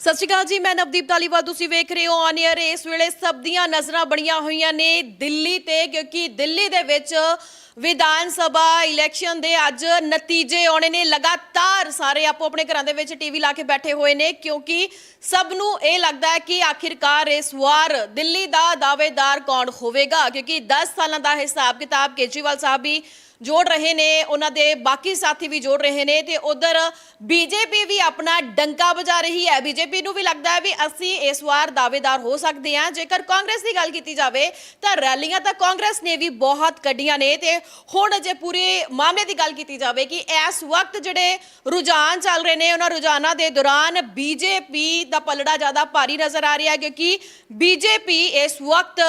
ਸਤਿ ਸ਼੍ਰੀ ਅਕਾਲ ਜੀ, ਮੈਂ ਨਵਦੀਪ ਧਾਲੀਵਾਲ, ਤੁਸੀਂ ਵੇਖ ਰਹੇ ਹੋ ਔਨ 에ਅਰ ਇਸ ਵੇਲੇ ਸਭ ਦੀਆਂ ਨਜ਼ਰਾਂ ਬਣੀਆਂ ਹੋਈਆਂ ਨੇ ਦਿੱਲੀ ਤੇ, ਕਿਉਂਕਿ ਦਿੱਲੀ ਦੇ ਵਿੱਚ ਵਿਧਾਨ ਸਭਾ ਇਲੈਕਸ਼ਨ ਦੇ ਅੱਜ ਨਤੀਜੇ ਆਉਣੇ ਨੇ। ਲਗਾਤਾਰ ਸਾਰੇ ਆਪੋ ਆਪਣੇ ਘਰਾਂ ਦੇ ਵਿੱਚ ਟੀਵੀ ਲਾ ਕੇ ਬੈਠੇ ਹੋਏ ਨੇ, ਕਿਉਂਕਿ ਸਭ ਨੂੰ ਇਹ ਲੱਗਦਾ ਹੈ ਕਿ ਆਖਿਰਕਾਰ ਇਸ ਵਾਰ ਦਿੱਲੀ ਦਾ ਦਾਅਵੇਦਾਰ ਕੌਣ ਹੋਵੇਗਾ? ਕਿਉਂਕਿ 10 ਸਾਲਾਂ ਦਾ ਹਿਸਾਬ ਕਿਤਾਬ ਕੇਜਰੀਵਾਲ ਸਾਹਿਬ ਵੀ ਜੋੜ ਰਹੇ ਨੇ, ਉਹਨਾਂ ਦੇ ਬਾਕੀ ਸਾਥੀ ਵੀ ਜੋੜ ਰਹੇ ਨੇ ਤੇ ਉਧਰ ਬੀਜੇਪੀ ਵੀ ਆਪਣਾ ਡੰਕਾ ਵਜਾ ਰਹੀ ਹੈ। ਬੀਜੇਪੀ ਨੂੰ ਵੀ ਲੱਗਦਾ ਹੈ ਵੀ ਅਸੀਂ ਇਸ ਵਾਰ ਦਾਅਵੇਦਾਰ ਹੋ ਸਕਦੇ ਹਾਂ। ਜੇਕਰ ਕਾਂਗਰਸ ਦੀ ਗੱਲ ਕੀਤੀ ਜਾਵੇ ਤਾਂ ਰੈਲੀਆਂ ਤਾਂ ਕਾਂਗਰਸ ਨੇ ਵੀ ਬਹੁਤ ਕੱਢੀਆਂ ਨੇ ਤੇ ਹੁਣ ਜੇ ਪੂਰੇ ਮਾਮਲੇ ਦੀ ਗੱਲ ਕੀਤੀ ਜਾਵੇ ਕਿ ਇਸ ਵਕਤ ਜਿਹੜੇ ਰੁਝਾਨ ਚੱਲ ਰਹੇ ਨੇ, ਉਹਨਾਂ ਰੁਝਾਨਾਂ ਦੇ ਦੌਰਾਨ ਬੀਜੇਪੀ ਦਾ ਪਲੜਾ ਜ਼ਿਆਦਾ ਭਾਰੀ ਨਜ਼ਰ ਆ ਰਿਹਾ ਹੈ ਕਿਉਂਕਿ ਬੀਜੇਪੀ ਇਸ ਵਕਤ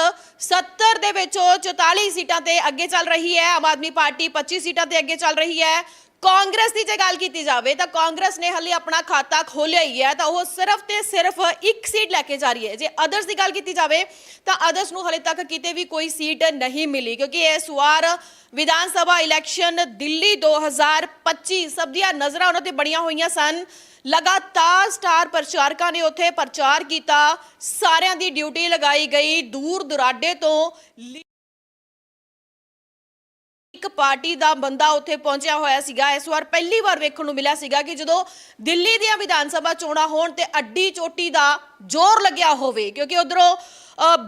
70 ਦੇ ਵਿੱਚੋਂ 44 ਸੀਟਾਂ ਤੇ ਅੱਗੇ ਚੱਲ ਰਹੀ ਹੈ। ਆਮ ਆਦਮੀ ਪਾਰਟੀ 25 ਸੀਟਾਂ ਤੇ ਅੱਗੇ ਚੱਲ ਰਹੀ ਹੈ। ਕਾਂਗਰਸ ਦੀ ਜੇ ਗੱਲ ਕੀਤੀ ਜਾਵੇ ਤਾਂ ਕਾਂਗਰਸ ਨੇ ਹਲੇ ਆਪਣਾ ਖਾਤਾ ਖੋਲਿਆ ਹੀ ਹੈ ਤਾਂ ਉਹ ਸਿਰਫ ਤੇ ਸਿਰਫ ਇੱਕ ਸੀਟ ਲੈ ਕੇ ਜਾ ਰਹੀ ਹੈ। ਜੇ ਅਦਰਸ ਦੀ ਗੱਲ ਕੀਤੀ ਜਾਵੇ ਤਾਂ ਅਦਰਸ ਨੂੰ ਹਲੇ ਤੱਕ ਕਿਤੇ ਵੀ ਕੋਈ ਸੀਟ ਨਹੀਂ ਮਿਲੀ ਕਿਉਂਕਿ ਇਸ ਵਾਰ ਵਿਧਾਨ ਸਭਾ ਇਲੈਕਸ਼ਨ ਦਿੱਲੀ 2025 ਸਭ ਦੀਆਂ ਨਜ਼ਰਾਂ ਉਹਨਾਂ ਤੇ ਬੜੀਆਂ ਹੋਈਆਂ ਸਨ। ਲਗਾਤਾਰ ਸਟਾਰ ਪ੍ਰਚਾਰਕਾਂ ਨੇ ਉੱਥੇ ਪ੍ਰਚਾਰ ਕੀਤਾ। ਸਾਰਿਆਂ ਦੀ ਡਿਊਟੀ ਲਗਾਈ ਗਈ। ਦੂਰ ਦੁਰਾਡੇ ਤੋਂ ਇੱਕ ਪਾਰਟੀ ਦਾ ਬੰਦਾ ਉੱਥੇ ਪਹੁੰਚਿਆ ਹੋਇਆ ਸੀਗਾ। ਇਸ ਵਾਰ ਪਹਿਲੀ ਵਾਰ ਵੇਖਣ ਨੂੰ ਮਿਲਿਆ ਸੀਗਾ ਕਿ ਜਦੋਂ ਦਿੱਲੀ ਦੀਆਂ ਵਿਧਾਨ ਸਭਾ ਚੋਣਾਂ ਹੋਣ ਤੇ ਅੱਡੀ ਚੋਟੀ ਦਾ ਜ਼ੋਰ ਲੱਗਿਆ ਹੋਵੇ, ਕਿਉਂਕਿ ਉਧਰੋਂ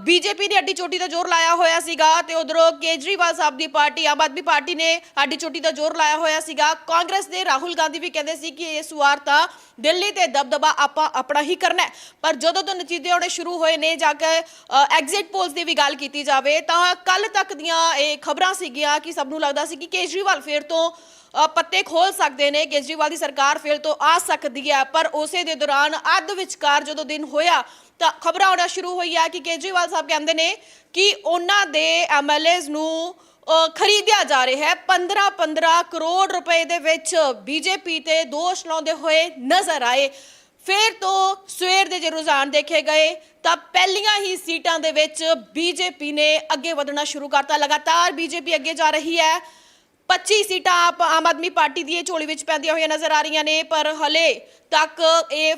ਬੀਜੇਪੀ ਨੇ ਅੱਡੀ ਚੋਟੀ ਦਾ ਜ਼ੋਰ ਲਾਇਆ ਹੋਇਆ ਸੀਗਾ ਤੇ ਉਧਰੋਂ ਕੇਜਰੀਵਾਲ ਸਾਹਿਬ ਦੀ ਪਾਰਟੀ, ਆਮ ਆਦਮੀ ਪਾਰਟੀ ਨੇ ਅੱਡੀ ਚੋਟੀ ਦਾ ਜ਼ੋਰ ਲਾਇਆ ਹੋਇਆ ਸੀਗਾ। ਕਾਂਗਰਸ ਦੇ ਰਾਹੁਲ ਗਾਂਧੀ ਵੀ ਕਹਿੰਦੇ ਸੀ ਕਿ ਇਸ ਵਾਰ ਤਾਂ ਦਿੱਲੀ ਤੇ ਦਬਦਬਾ ਆਪਾਂ ਆਪਣਾ ਹੀ ਕਰਨਾ ਪਰ ਜਦੋਂ ਤੋਂ ਨਤੀਜੇ ਆਉਣੇ ਸ਼ੁਰੂ ਹੋਏ ਨੇ ਜਾ ਕੇ ਐਗਜ਼ਿਟ ਪੋਲਸ ਦੀ ਵੀ ਗੱਲ ਕੀਤੀ ਜਾਵੇ, ਤਾਂ ਕੱਲ ਤੱਕ ਦੀਆਂ ਇਹ ਖਬਰਾਂ ਸੀਗੀਆਂ ਕਿ ਸਭ ਨੂੰ ਲੱਗਦਾ ਸੀ ਕਿ ਕੇਜਰੀਵਾਲ ਫੇਰ ਤੋਂ ਪੱਤੇ ਖੋਲ ਸਕਦੇ ਨੇ, ਕੇਜਰੀਵਾਲ ਦੀ ਸਰਕਾਰ ਫਿਰ ਤੋਂ ਆ ਸਕਦੀ ਹੈ, ਪਰ ਉਸੇ ਦੇ ਦੌਰਾਨ ਅੱਧ ਵਿਚਕਾਰ ਜਦੋਂ ਦਿਨ ਹੋਇਆ, ਤਾਂ ਖਬਰਾਂ ਆਉਣਾ ਸ਼ੁਰੂ ਹੋਈਆਂ ਕਿ ਕੇਜਰੀਵਾਲ ਸਾਹਿਬ ਕਹਿੰਦੇ ਨੇ ਕਿ ਉਹਨਾਂ ਦੇ ਐਮਐਲਏਜ਼ ਨੂੰ ਖਰੀਦਿਆ ਜਾ ਰਿਹਾ ਹੈ। 15 15 ਕਰੋੜ ਰੁਪਏ ਦੇ ਵਿੱਚ ਬੀਜੇਪੀ ਤੇ ਦੋਸ਼ ਲਾਉਂਦੇ ਹੋਏ ਨਜ਼ਰ ਆਏ। ਫਿਰ ਤੋਂ ਸਵੇਰ ਦੇ ਜੇ ਰੁਝਾਨ ਦੇਖੇ ਗਏ, ਤਾਂ ਪਹਿਲੀਆਂ ਹੀ ਸੀਟਾਂ ਦੇ ਵਿੱਚ ਬੀਜੇਪੀ ਨੇ ਅੱਗੇ ਵਧਣਾ ਸ਼ੁਰੂ ਕਰਤਾ। ਲਗਾਤਾਰ ਬੀਜੇਪੀ ਅੱਗੇ ਜਾ ਰਹੀ ਹੈ। 25 ਸੀਟਾਂ ਆਪ ਆਮ ਆਦਮੀ ਪਾਰਟੀ ਦੀ ਇਹ ਝੋਲੀ ਵਿੱਚ ਪੈਂਦੀਆਂ ਹੋਈਆਂ ਨਜ਼ਰ ਆ ਰਹੀਆਂ ਨੇ, ਪਰ ਹਲੇ ਤੱਕ ਇਹ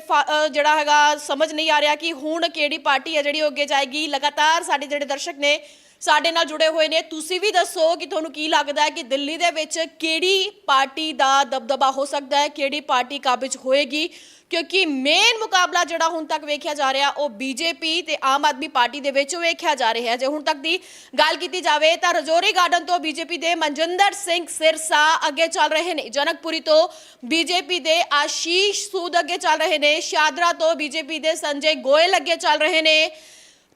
ਜਿਹੜਾ ਹੈਗਾ ਸਮਝ ਨਹੀਂ ਆ ਰਿਹਾ ਕਿ ਹੁਣ ਕਿਹੜੀ ਪਾਰਟੀ ਹੈ ਜਿਹੜੀ ਉਹ ਅੱਗੇ ਜਾਏਗੀ। ਲਗਾਤਾਰ ਸਾਡੇ ਜਿਹੜੇ ਦਰਸ਼ਕ ਨੇ ਸਾਡੇ ਨਾਲ ਜੁੜੇ ਹੋਏ ਨੇ। ਤੁਸੀਂ ਵੀ ਦੱਸੋ ਕਿ ਤੁਹਾਨੂੰ ਕੀ ਲੱਗਦਾ ਹੈ ਕਿ ਦਿੱਲੀ ਦੇ ਵਿੱਚ ਕਿਹੜੀ ਪਾਰਟੀ ਦਾ ਦਬਦਬਾ ਹੋ ਸਕਦਾ ਹੈ, ਕਿਹੜੀ ਪਾਰਟੀ ਕਾਬਜ ਹੋਏਗੀ? ਕਿਉਂਕਿ ਮੇਨ ਮੁਕਾਬਲਾ ਜਿਹੜਾ ਹੁਣ ਤੱਕ ਵੇਖਿਆ ਜਾ ਰਿਹਾ, ਉਹ ਬੀਜੇਪੀ ਤੇ ਆਮ ਆਦਮੀ ਪਾਰਟੀ ਦੇ ਵਿੱਚ ਵੇਖਿਆ ਜਾ ਰਿਹਾ ਹੈ। ਜੇ ਹੁਣ ਤੱਕ ਦੀ ਗੱਲ ਕੀਤੀ ਜਾਵੇ ਤਾਂ ਰਜੋਰੀ ਗਾਰਡਨ ਤੋਂ ਬੀਜੇਪੀ ਦੇ ਮਨਜਿੰਦਰ ਸਿੰਘ ਸਿਰਸਾ ਅੱਗੇ ਚੱਲ ਰਹੇ ਨੇ। ਜਨਕਪੁਰੀ ਤੋਂ ਬੀਜੇਪੀ ਦੇ ਆਸ਼ੀਸ਼ ਸੂਦ ਅੱਗੇ ਚੱਲ ਰਹੇ ਨੇ। ਸ਼ਾਦਰਾ ਤੋਂ ਬੀਜੇਪੀ ਦੇ ਸੰਜੇ ਗੋਇਲ ਅੱਗੇ ਚੱਲ ਰਹੇ ਨੇ।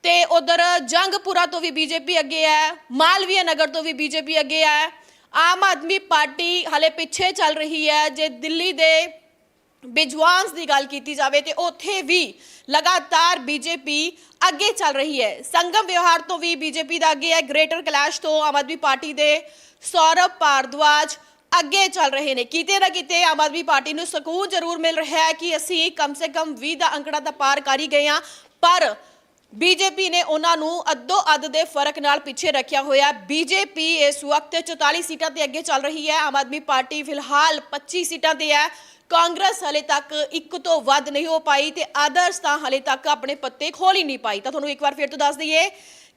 ਤੇ ਉਧਰ ਜੰਗਪੁਰਾ ਤੋਂ ਵੀ ਬੀਜੇਪੀ ਅੱਗੇ ਹੈ, ਮਾਲਵੀਆ ਨਗਰ ਤੋਂ ਵੀ ਬੀਜੇਪੀ ਅੱਗੇ ਹੈ। ਆਮ ਆਦਮੀ ਪਾਰਟੀ ਹਲੇ ਪਿੱਛੇ ਚੱਲ ਰਹੀ ਹੈ, ਜੇ ਦਿੱਲੀ ਦੇ ਬਿਜਵਾਂਸ ਦੀ ਗੱਲ ਕੀਤੀ ਜਾਵੇ ਤੇ ਉੱਥੇ ਵੀ ਲਗਾਤਾਰ ਬੀਜੇਪੀ ਅੱਗੇ ਚੱਲ ਰਹੀ ਹੈ। ਸੰਗਮ ਵਿਵਹਾਰ ਤੋਂ ਵੀ ਬੀਜੇਪੀ ਦਾ ਅੱਗੇ ਹੈ, ਗ੍ਰੇਟਰ ਕੈਲਾਸ਼ ਤੋਂ ਆਮ ਆਦਮੀ ਪਾਰਟੀ ਦੇ ਸੌਰਵ ਭਾਰਦਵਾਜ ਅੱਗੇ ਚੱਲ ਰਹੇ ਨੇ। ਕਿਤੇ ਨਾ ਕਿਤੇ ਆਮ ਆਦਮੀ ਪਾਰਟੀ ਨੂੰ ਸਕੂਨ ਜ਼ਰੂਰ ਮਿਲ ਰਿਹਾ ਹੈ ਕਿ ਅਸੀਂ ਕਮ ਸੇ ਕਮ 20 ਦਾ ਅੰਕੜਾ ਤਾਂ ਪਾਰ ਕਰ ਹੀ ਗਏ ਹਾਂ, ਪਰ ਬੀਜੇਪੀ ਨੇ ਉਹਨਾਂ ਨੂੰ ਅੱਧੋ ਅੱਧ ਦੇ ਫ਼ਰਕ ਨਾਲ ਪਿੱਛੇ ਰੱਖਿਆ ਹੋਇਆ। ਬੀਜੇਪੀ ਇਸ ਵਕਤ 44 ਸੀਟਾਂ ਤੇ ਅੱਗੇ ਚੱਲ ਰਹੀ ਹੈ। ਆਮ ਆਦਮੀ ਪਾਰਟੀ ਫਿਲਹਾਲ 25 ਸੀਟਾਂ ਤੇ ਹੈ। ਕਾਂਗਰਸ ਹਲੇ ਤੱਕ ਇੱਕ ਤੋਂ ਵੱਧ ਨਹੀਂ ਹੋ ਪਾਈ ਤੇ ਆਦਰਸ ਤਾਂ ਹਲੇ ਤੱਕ ਆਪਣੇ ਪੱਤੇ ਖੋਲ ਹੀ ਨਹੀਂ ਪਾਈ। ਤਾਂ ਤੁਹਾਨੂੰ ਇੱਕ ਵਾਰ ਫਿਰ ਤੋਂ ਦੱਸ ਦਈਏ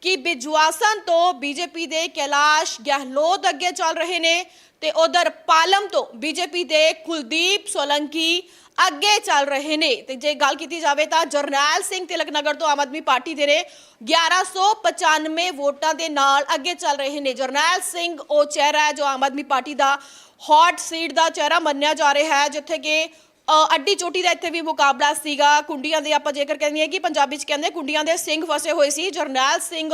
ਕਿ ਬਿਜਵਾਸਨ ਤੋਂ ਬੀਜੇਪੀ ਦੇ ਕੈਲਾਸ਼ ਗਹਿਲੋਤ ਅੱਗੇ ਚੱਲ ਰਹੇ ਨੇ ਤੇ ਉਧਰ ਪਾਲਮ ਤੋਂ ਬੀਜੇਪੀ ਦੇ ਕੁਲਦੀਪ ਸੋਲੰਕੀ ਅੱਗੇ ਚੱਲ ਰਹੇ ਨੇ। ਤੇ ਜੇ ਗੱਲ ਕੀਤੀ ਜਾਵੇ ਤਾਂ ਜਰਨੈਲ ਸਿੰਘ ਤਿਲਕ ਨਗਰ ਤੋਂ ਆਮ ਆਦਮੀ ਪਾਰਟੀ ਦੇ ਨੇ 1195 ਵੋਟਾਂ ਦੇ ਨਾਲ ਅੱਗੇ ਚੱਲ ਰਹੇ ਨੇ। ਜਰਨੈਲ ਸਿੰਘ ਉਹ ਚਿਹਰਾ ਹੈ ਜੋ ਆਮ ਆਦਮੀ ਪਾਰਟੀ ਦਾ ਹੌਟ ਸੀਟ ਦਾ ਚਿਹਰਾ ਮੰਨਿਆ ਜਾ ਰਿਹਾ ਹੈ, ਜਿੱਥੇ ਕਿ ਅੱਡੀ ਚੋਟੀ ਦਾ ਇੱਥੇ ਵੀ ਮੁਕਾਬਲਾ ਸੀਗਾ। ਕੁੰਡੀਆਂ ਦੇ ਆਪਾਂ ਜੇਕਰ ਕਹਿੰਦੇ ਆ ਕਿ ਪੰਜਾਬੀ ਚ ਕਹਿੰਦੇ ਕੁੰਡੀਆਂ ਦੇ ਸਿੰਘ ਫਸੇ ਹੋਏ ਸੀ। ਜਰਨੈਲ ਸਿੰਘ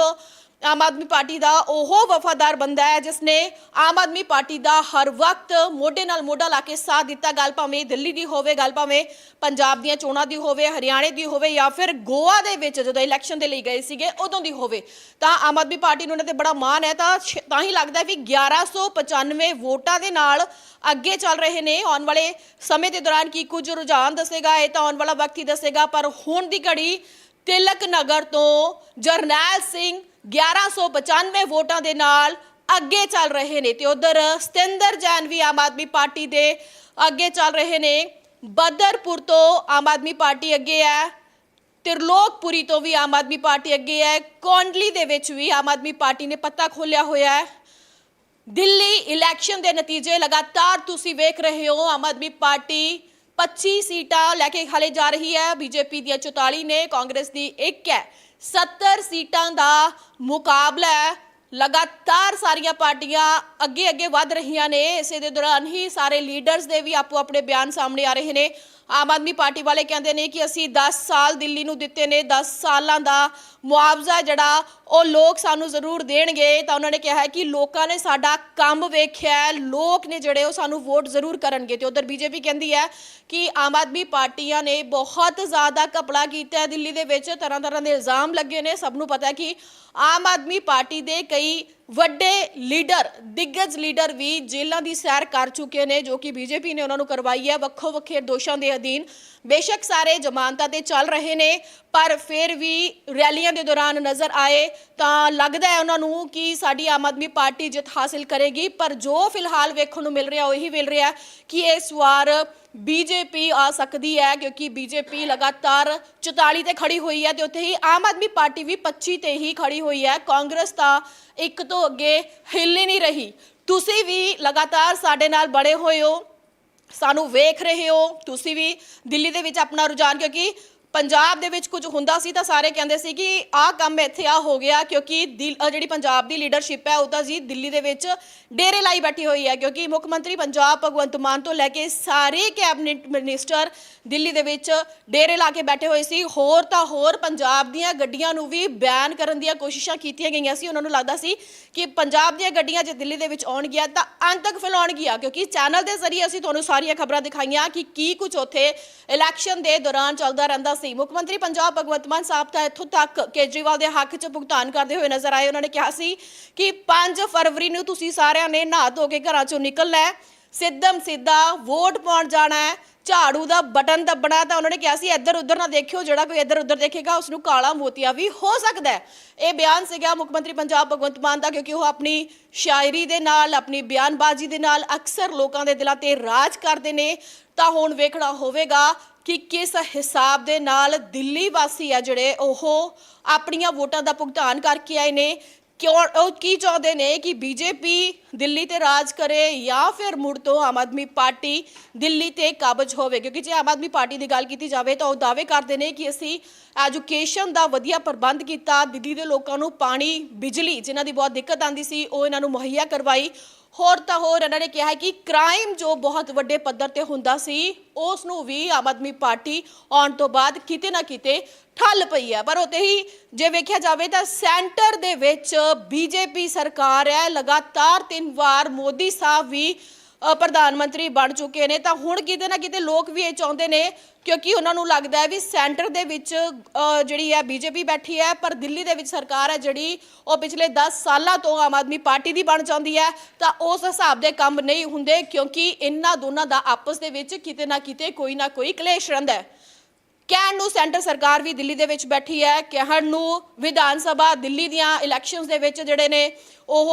ਆਮ ਆਦਮੀ ਪਾਰਟੀ ਦਾ ਉਹ ਵਫਾਦਾਰ ਬੰਦਾ ਹੈ ਜਿਸ ਨੇ ਆਮ ਆਦਮੀ ਪਾਰਟੀ ਦਾ ਹਰ ਵਕਤ ਮੋਢੇ ਨਾਲ ਮੋਢਾ ਲਾ ਕੇ ਸਾਥ ਦਿੱਤਾ। ਗੱਲ ਭਾਵੇਂ ਦਿੱਲੀ ਦੀ ਹੋਵੇ, ਗੱਲ ਭਾਵੇਂ ਪੰਜਾਬ ਦੀਆਂ ਚੋਣਾਂ ਦੀ ਹੋਵੇ, ਹਰਿਆਣੇ ਦੀ ਹੋਵੇ ਜਾਂ ਫਿਰ ਗੋਆ ਦੇ ਵਿੱਚ ਜਦੋਂ ਇਲੈਕਸ਼ਨ ਦੇ ਲਈ ਗਏ ਸੀਗੇ, ਉਦੋਂ ਦੀ ਹੋਵੇ, ਤਾਂ ਆਮ ਆਦਮੀ ਪਾਰਟੀ ਨੂੰ ਉਹਨਾਂ ਤੇ ਬੜਾ ਮਾਣ ਹੈ। ਤਾਂ ਸ਼- ਤਾਂ ਹੀ ਲੱਗਦਾ ਹੈ ਵੀ 1195 ਵੋਟਾਂ ਦੇ ਨਾਲ ਅੱਗੇ ਚੱਲ ਰਹੇ ਨੇ। ਆਉਣ ਵਾਲੇ ਸਮੇਂ ਦੇ ਦੌਰਾਨ ਕੀ ਕੁਝ ਰੁਝਾਨ ਦੱਸੇਗਾ, ਇਹ ਤਾਂ ਆਉਣ ਵਾਲਾ ਵਕਤ ਹੀ ਦੱਸੇਗਾ। ਪਰ ਹੁਣ ਦੀ ਘੜੀ ਤਿਲਕ ਨਗਰ ਤੋਂ ਜਰਨੈਲ ਸਿੰਘ 1195 ਵੋਟਾਂ ਦੇ ਨਾਲ ਅੱਗੇ ਚੱਲ ਰਹੇ ਨੇ ਤੇ ਉਧਰ ਸਤਿੰਦਰ ਜੈਨ ਵੀ ਆਮ ਆਦਮੀ ਪਾਰਟੀ ਦੇ ਅੱਗੇ ਚੱਲ ਰਹੇ ਨੇ। ਬਦਰਪੁਰ ਤੋਂ ਆਮ ਆਦਮੀ ਪਾਰਟੀ ਅੱਗੇ ਹੈ। ਤਿਰਲੋਕਪੁਰੀ ਤੋਂ ਵੀ ਆਮ ਆਦਮੀ ਪਾਰਟੀ ਅੱਗੇ ਹੈ। ਕੌਂਡਲੀ ਦੇ ਵਿੱਚ ਵੀ ਆਮ ਆਦਮੀ ਪਾਰਟੀ ਨੇ ਪੱਤਾ ਖੋਲਿਆ ਹੋਇਆ ਹੈ। ਦਿੱਲੀ ਇਲੈਕਸ਼ਨ ਦੇ ਨਤੀਜੇ ਲਗਾਤਾਰ ਤੁਸੀਂ ਵੇਖ ਰਹੇ ਹੋ, ਆਮ ਆਦਮੀ ਪਾਰਟੀ 25 ਸੀਟਾਂ ਲੈ ਕੇ ਹਲੇ ਜਾ ਰਹੀ ਹੈ। ਬੀਜੇਪੀ ਦੀਆਂ 44 ਨੇ, ਕਾਂਗਰਸ ਦੀ 1 ਹੈ। 70 ਸੀਟਾਂ ਦਾ ਮੁਕਾਬਲਾ ਹੈ। ਲਗਾਤਾਰ ਸਾਰੀਆਂ ਪਾਰਟੀਆਂ ਅੱਗੇ ਅੱਗੇ ਵੱਧ ਰਹੀਆਂ ਨੇ। ਇਸੇ ਦੇ ਦੌਰਾਨ ਹੀ ਸਾਰੇ ਲੀਡਰਸ ਦੇ ਵੀ ਆਪੋ ਆਪਣੇ ਬਿਆਨ ਸਾਹਮਣੇ ਆ ਰਹੇ ਨੇ। ਆਮ ਆਦਮੀ ਪਾਰਟੀ ਵਾਲੇ ਕਹਿੰਦੇ ਨੇ ਕਿ ਅਸੀਂ 10 ਸਾਲ ਦਿੱਲੀ ਨੂੰ ਦਿੱਤੇ ਨੇ 10 ਸਾਲਾਂ ਦਾ ਮੁਆਵਜ਼ਾ ਜਿਹੜਾ ਉਹ ਲੋਕ ਸਾਨੂੰ ਜ਼ਰੂਰ ਦੇਣਗੇ। ਤਾਂ ਉਹਨਾਂ ਨੇ ਕਿਹਾ ਹੈ ਕਿ ਲੋਕਾਂ ਨੇ ਸਾਡਾ ਕੰਮ ਵੇਖਿਆ ਲੋਕ ਨੇ ਜਿਹੜੇ ਉਹ ਸਾਨੂੰ ਵੋਟ ਜ਼ਰੂਰ ਕਰਨਗੇ। ਤੇ ਉਧਰ ਬੀਜੇਪੀ ਕਹਿੰਦੀ ਹੈ ਕਿ ਆਮ ਆਦਮੀ ਪਾਰਟੀਆਂ ਨੇ ਬਹੁਤ ਜ਼ਿਆਦਾ ਕਪੜਾ ਕੀਤਾ ਹੈ ਦਿੱਲੀ ਦੇ ਵਿੱਚ ਤਰ੍ਹਾਂ ਤਰ੍ਹਾਂ ਦੇ ਇਲਜ਼ਾਮ ਲੱਗੇ ਨੇ। ਸਭ ਨੂੰ ਪਤਾ ਹੈ ਕਿ ਆਮ ਆਦਮੀ ਪਾਰਟੀ ਦੇ ਕਈ ਵੱਡੇ ਲੀਡਰ, ਦਿੱਗਜ ਲੀਡਰ ਵੀ ਜੇਲ੍ਹਾਂ ਦੀ ਸੈਰ ਕਰ ਚੁੱਕੇ ਨੇ, ਜੋ ਕਿ ਬੀਜੇਪੀ ਨੇ ਉਹਨਾਂ ਨੂੰ ਕਰਵਾਈ ਹੈ। ਵੱਖੋ ਵੱਖਰੇ ਦੋਸ਼ਾਂ ਦੇ ਅਧੀਨ ਬੇਸ਼ੱਕ ਸਾਰੇ ਜ਼ਮਾਨਤਾਂ ਤੇ ਚੱਲ ਰਹੇ ਨੇ, ਪਰ ਫਿਰ ਵੀ ਰੈਲੀਆਂ ਦੇ ਦੌਰਾਨ ਨਜ਼ਰ ਆਏ ਤਾਂ ਲੱਗਦਾ ਹੈ ਉਹਨਾਂ ਨੂੰ ਕਿ ਸਾਡੀ ਆਮ ਆਦਮੀ ਪਾਰਟੀ ਜਿੱਤ ਹਾਸਿਲ ਕਰੇਗੀ। ਪਰ ਜੋ ਫਿਲਹਾਲ ਵੇਖਣ ਨੂੰ ਮਿਲ ਰਿਹਾ, ਉਹੀ ਮਿਲ ਰਿਹਾ ਕਿ ਇਸ ਵਾਰ ਬੀਜੇਪੀ ਆ ਸਕਦੀ ਹੈ ਕਿਉਂਕਿ ਬੀਜੇਪੀ ਲਗਾਤਾਰ 44 ਤੇ ਖੜੀ ਹੋਈ ਹੈ ਤੇ ਉੱਥੇ ਹੀ ਆਮ ਆਦਮੀ ਪਾਰਟੀ ਵੀ 25 ਤੇ ਹੀ ਖੜੀ ਹੋਈ ਹੈ। ਕਾਂਗਰਸ ਤਾਂ ਇੱਕ ਤੋਂ ਅੱਗੇ ਹਿੱਲ ਹੀ ਨਹੀਂ ਰਹੀ। ਤੁਸੀਂ ਵੀ ਲਗਾਤਾਰ ਸਾਡੇ ਨਾਲ ਬੜੇ ਹੋਏ ਹੋ, ਸਾਨੂੰ ਵੇਖ ਰਹੇ ਹੋ। ਤੁਸੀਂ ਵੀ ਦਿੱਲੀ ਦੇ ਵਿੱਚ ਆਪਣਾ ਰੁਝਾਨ ਕਿਉਂਕਿ ਪੰਜਾਬ ਦੇ ਵਿੱਚ ਕੁਝ ਹੁੰਦਾ ਸੀ ਤਾਂ ਸਾਰੇ ਕਹਿੰਦੇ ਸੀ ਕਿ ਆਹ ਕੰਮ ਇੱਥੇ ਆ ਹੋ ਗਿਆ, ਕਿਉਂਕਿ ਦਿਲ- ਅਹ ਜਿਹੜੀ ਪੰਜਾਬ ਦੀ ਲੀਡਰਸ਼ਿਪ ਹੈ, ਉਹ ਤਾਂ ਜੀ ਦਿੱਲੀ ਦੇ ਵਿੱਚ ਡੇਰੇ ਲਾਈ ਬੈਠੀ ਹੋਈ ਹੈ, ਕਿਉਂਕਿ ਮੁੱਖ ਮੰਤਰੀ ਪੰਜਾਬ ਭਗਵੰਤ ਮਾਨ ਤੋਂ ਲੈ ਕੇ ਸਾਰੇ ਕੈਬਨਿਟ ਮਿਨਿਸਟਰ ਦਿੱਲੀ ਦੇ ਵਿੱਚ ਡੇਰੇ ਲਾ ਕੇ ਬੈਠੇ ਹੋਏ ਸੀ। ਹੋਰ ਤਾਂ ਹੋਰ, ਪੰਜਾਬ ਦੀਆਂ ਗੱਡੀਆਂ ਨੂੰ ਵੀ ਬੈਨ ਕਰਨ ਦੀਆਂ ਕੋਸ਼ਿਸ਼ਾਂ ਕੀਤੀਆਂ ਗਈਆਂ ਸੀ। ਉਹਨਾਂ ਨੂੰ ਲੱਗਦਾ ਸੀ ਕਿ ਪੰਜਾਬ ਦੀਆਂ ਗੱਡੀਆਂ ਜੇ ਦਿੱਲੀ ਦੇ ਵਿੱਚ ਆਉਣਗੀਆਂ ਤਾਂ ਅੰਤ ਤੱਕ ਫੈਲਾਉਣਗੀਆਂ, ਕਿਉਂਕਿ ਚੈਨਲ ਦੇ ਜ਼ਰੀਏ ਅਸੀਂ ਤੁਹਾਨੂੰ ਸਾਰੀਆਂ ਖਬਰਾਂ ਦਿਖਾਈਆਂ ਕਿ ਕੀ ਕੁਝ ਉੱਥੇ ਇਲੈਕਸ਼ਨ ਦੇ ਦੌਰਾਨ ਚੱਲਦਾ ਰਹਿੰਦਾ ਸੀ। ਮੁੱਖ ਮੰਤਰੀ ਪੰਜਾਬ ਭਗਵੰਤ ਮਾਨ ਸਾਹਿਬ ਤਾਂ ਇੱਥੋਂ ਤੱਕ ਕੇਜਰੀਵਾਲ ਦੇ ਹੱਕ 'ਚ ਭੁਗਤਾਨ ਕਰਦੇ ਹੋਏ ਨਜ਼ਰ ਆਏ। ਉਹਨਾਂ ਨੇ ਕਿਹਾ ਸੀ ਕਿ 5 ਫਰਵਰੀ ਨੂੰ ਤੁਸੀਂ ਸਾਰਿਆਂ ਨੇ ਨਹਾ ਧੋ ਕੇ ਘਰਾਂ 'ਚੋਂ ਨਿਕਲਣਾ ਹੈ। ਸਿੱਧਮ ਸਿੱਧਾ ਵੋਟ ਪਾਉਣ ਜਾਣਾ ਹੈ। ਝਾੜੂ ਦਾ ਬਟਨ ਦੱਬਣਾ ਤਾਂ ਉਹਨਾਂ ਨੇ ਕਿਹਾ ਸੀ ਇੱਧਰ ਉੱਧਰ ਨਾ ਦੇਖਿਓ, ਜਿਹੜਾ ਕੋਈ ਇੱਧਰ ਉੱਧਰ ਦੇਖੇਗਾ ਉਸ ਨੂੰ ਕਾਲਾ ਮੋਤੀਆ ਵੀ ਹੋ ਸਕਦਾ ਹੈ। ਇਹ ਬਿਆਨ ਸੀਗਾ ਮੁੱਖ ਮੰਤਰੀ ਪੰਜਾਬ ਭਗਵੰਤ ਮਾਨ ਦਾ, ਕਿਉਂਕਿ ਉਹ ਆਪਣੀ ਸ਼ਾਇਰੀ ਦੇ ਨਾਲ, ਆਪਣੀ ਬਿਆਨਬਾਜ਼ੀ ਦੇ ਨਾਲ ਅਕਸਰ ਲੋਕਾਂ ਦੇ ਦਿਲਾਂ ਤੇ ਰਾਜ ਕਰਦੇ ਨੇ। ਤਾਂ ਹੁਣ ਵੇਖਣਾ ਹੋਵੇਗਾ ਕਿ ਕਿਸ ਹਿਸਾਬ ਦੇ ਨਾਲ ਦਿੱਲੀ ਵਾਸੀ ਆ ਜਿਹੜੇ ਉਹ ਆਪਣੀਆਂ ਵੋਟਾਂ ਦਾ ਭੁਗਤਾਨ ਕਰਕੇ ਆਏ ਨੇ? ਕਿਉਂ, ਉਹ ਕੀ ਚਾਹੁੰਦੇ ਨੇ ਕਿ ਬੀਜੇਪੀ ਦਿੱਲੀ ਤੇ ਰਾਜ ਕਰੇ ਜਾਂ ਫਿਰ ਮੁੜ ਤੋਂ ਆਮ ਆਦਮੀ ਪਾਰਟੀ ਦਿੱਲੀ ਤੇ ਕਾਬਜ ਹੋਵੇ? ਕਿਉਂਕਿ ਜੇ ਆਮ ਆਦਮੀ ਪਾਰਟੀ ਦੀ ਗੱਲ ਕੀਤੀ ਜਾਵੇ ਤਾਂ ਉਹ ਦਾਅਵੇ ਕਰਦੇ ਨੇ ਕਿ ਅਸੀਂ ਐਜੂਕੇਸ਼ਨ ਦਾ ਵਧੀਆ ਪ੍ਰਬੰਧ ਕੀਤਾ, ਦਿੱਲੀ ਦੇ ਲੋਕਾਂ ਨੂੰ ਪਾਣੀ, ਬਿਜਲੀ ਜਿਨ੍ਹਾਂ ਦੀ ਬਹੁਤ ਦਿੱਕਤ ਆਂਦੀ ਸੀ, ਉਹ ਇਹਨਾਂ ਨੂੰ ਮੁਹੱਈਆ ਕਰਵਾਈ। ਹੋਰ ਤਾਂ ਹੋਰ ਇਹਨਾਂ ਨੇ ਕਿਹਾ ਹੈ ਕਿ ਕ੍ਰਾਈਮ ਜੋ ਬਹੁਤ ਵੱਡੇ ਪੱਧਰ ਤੇ ਹੁੰਦਾ ਸੀ ਉਸ ਨੂੰ ਵੀ ਆਮ ਆਦਮੀ ਪਾਰਟੀ ਆਉਣ ਤੋਂ ਬਾਅਦ ਕਿਤੇ ਨਾ ਕਿਤੇ ਠੱਲ ਪਈ ਹੈ। ਪਰ ਉਤੇ ਹੀ ਜੇ ਵੇਖਿਆ ਜਾਵੇ ਤਾਂ ਸੈਂਟਰ ਦੇ ਵਿੱਚ ਬੀਜੇਪੀ ਸਰਕਾਰ ਹੈ, ਲਗਾਤਾਰ ਤਿੰਨ ਵਾਰ ਮੋਦੀ ਸਾਹਿਬ ਵੀ ਪ੍ਰਧਾਨ ਮੰਤਰੀ ਬਣ ਚੁੱਕੇ ਨੇ, ਤਾਂ ਹੁਣ ਕਿਤੇ ਨਾ ਕਿਤੇ ਲੋਕ ਵੀ ਇਹ ਚਾਹੁੰਦੇ ਨੇ, ਕਿਉਂਕਿ ਉਹਨਾਂ ਨੂੰ ਲੱਗਦਾ ਹੈ ਵੀ ਸੈਂਟਰ ਦੇ ਵਿੱਚ ਜਿਹੜੀ ਹੈ ਬੀਜੇਪੀ ਬੈਠੀ ਹੈ, ਪਰ ਦਿੱਲੀ ਦੇ ਵਿੱਚ ਸਰਕਾਰ ਹੈ ਜਿਹੜੀ, ਉਹ ਪਿਛਲੇ 10 ਸਾਲਾਂ ਤੋਂ ਆਮ ਆਦਮੀ ਪਾਰਟੀ ਦੀ ਬਣ ਜਾਂਦੀ ਹੈ, ਤਾਂ ਉਸ ਹਿਸਾਬ ਦੇ ਕੰਮ ਨਹੀਂ ਹੁੰਦੇ, ਕਿਉਂਕਿ ਇਹਨਾਂ ਦੋਨਾਂ ਦਾ ਆਪਸ ਦੇ ਵਿੱਚ ਕਿਤੇ ਨਾ ਕਿਤੇ ਕੋਈ ਨਾ ਕੋਈ ਕਲੇਸ਼ ਰਹਿੰਦਾ ਹੈ। ਕਹਿਣ ਨੂੰ ਸੈਂਟਰ ਸਰਕਾਰ ਵੀ ਦਿੱਲੀ ਦੇ ਵਿੱਚ ਬੈਠੀ ਹੈ, ਕਹਿਣ ਨੂੰ ਵਿਧਾਨ ਸਭਾ ਦਿੱਲੀ ਦੀਆਂ ਇਲੈਕਸ਼ਨਸ ਦੇ ਵਿੱਚ ਜਿਹੜੇ ਨੇ, ਉਹ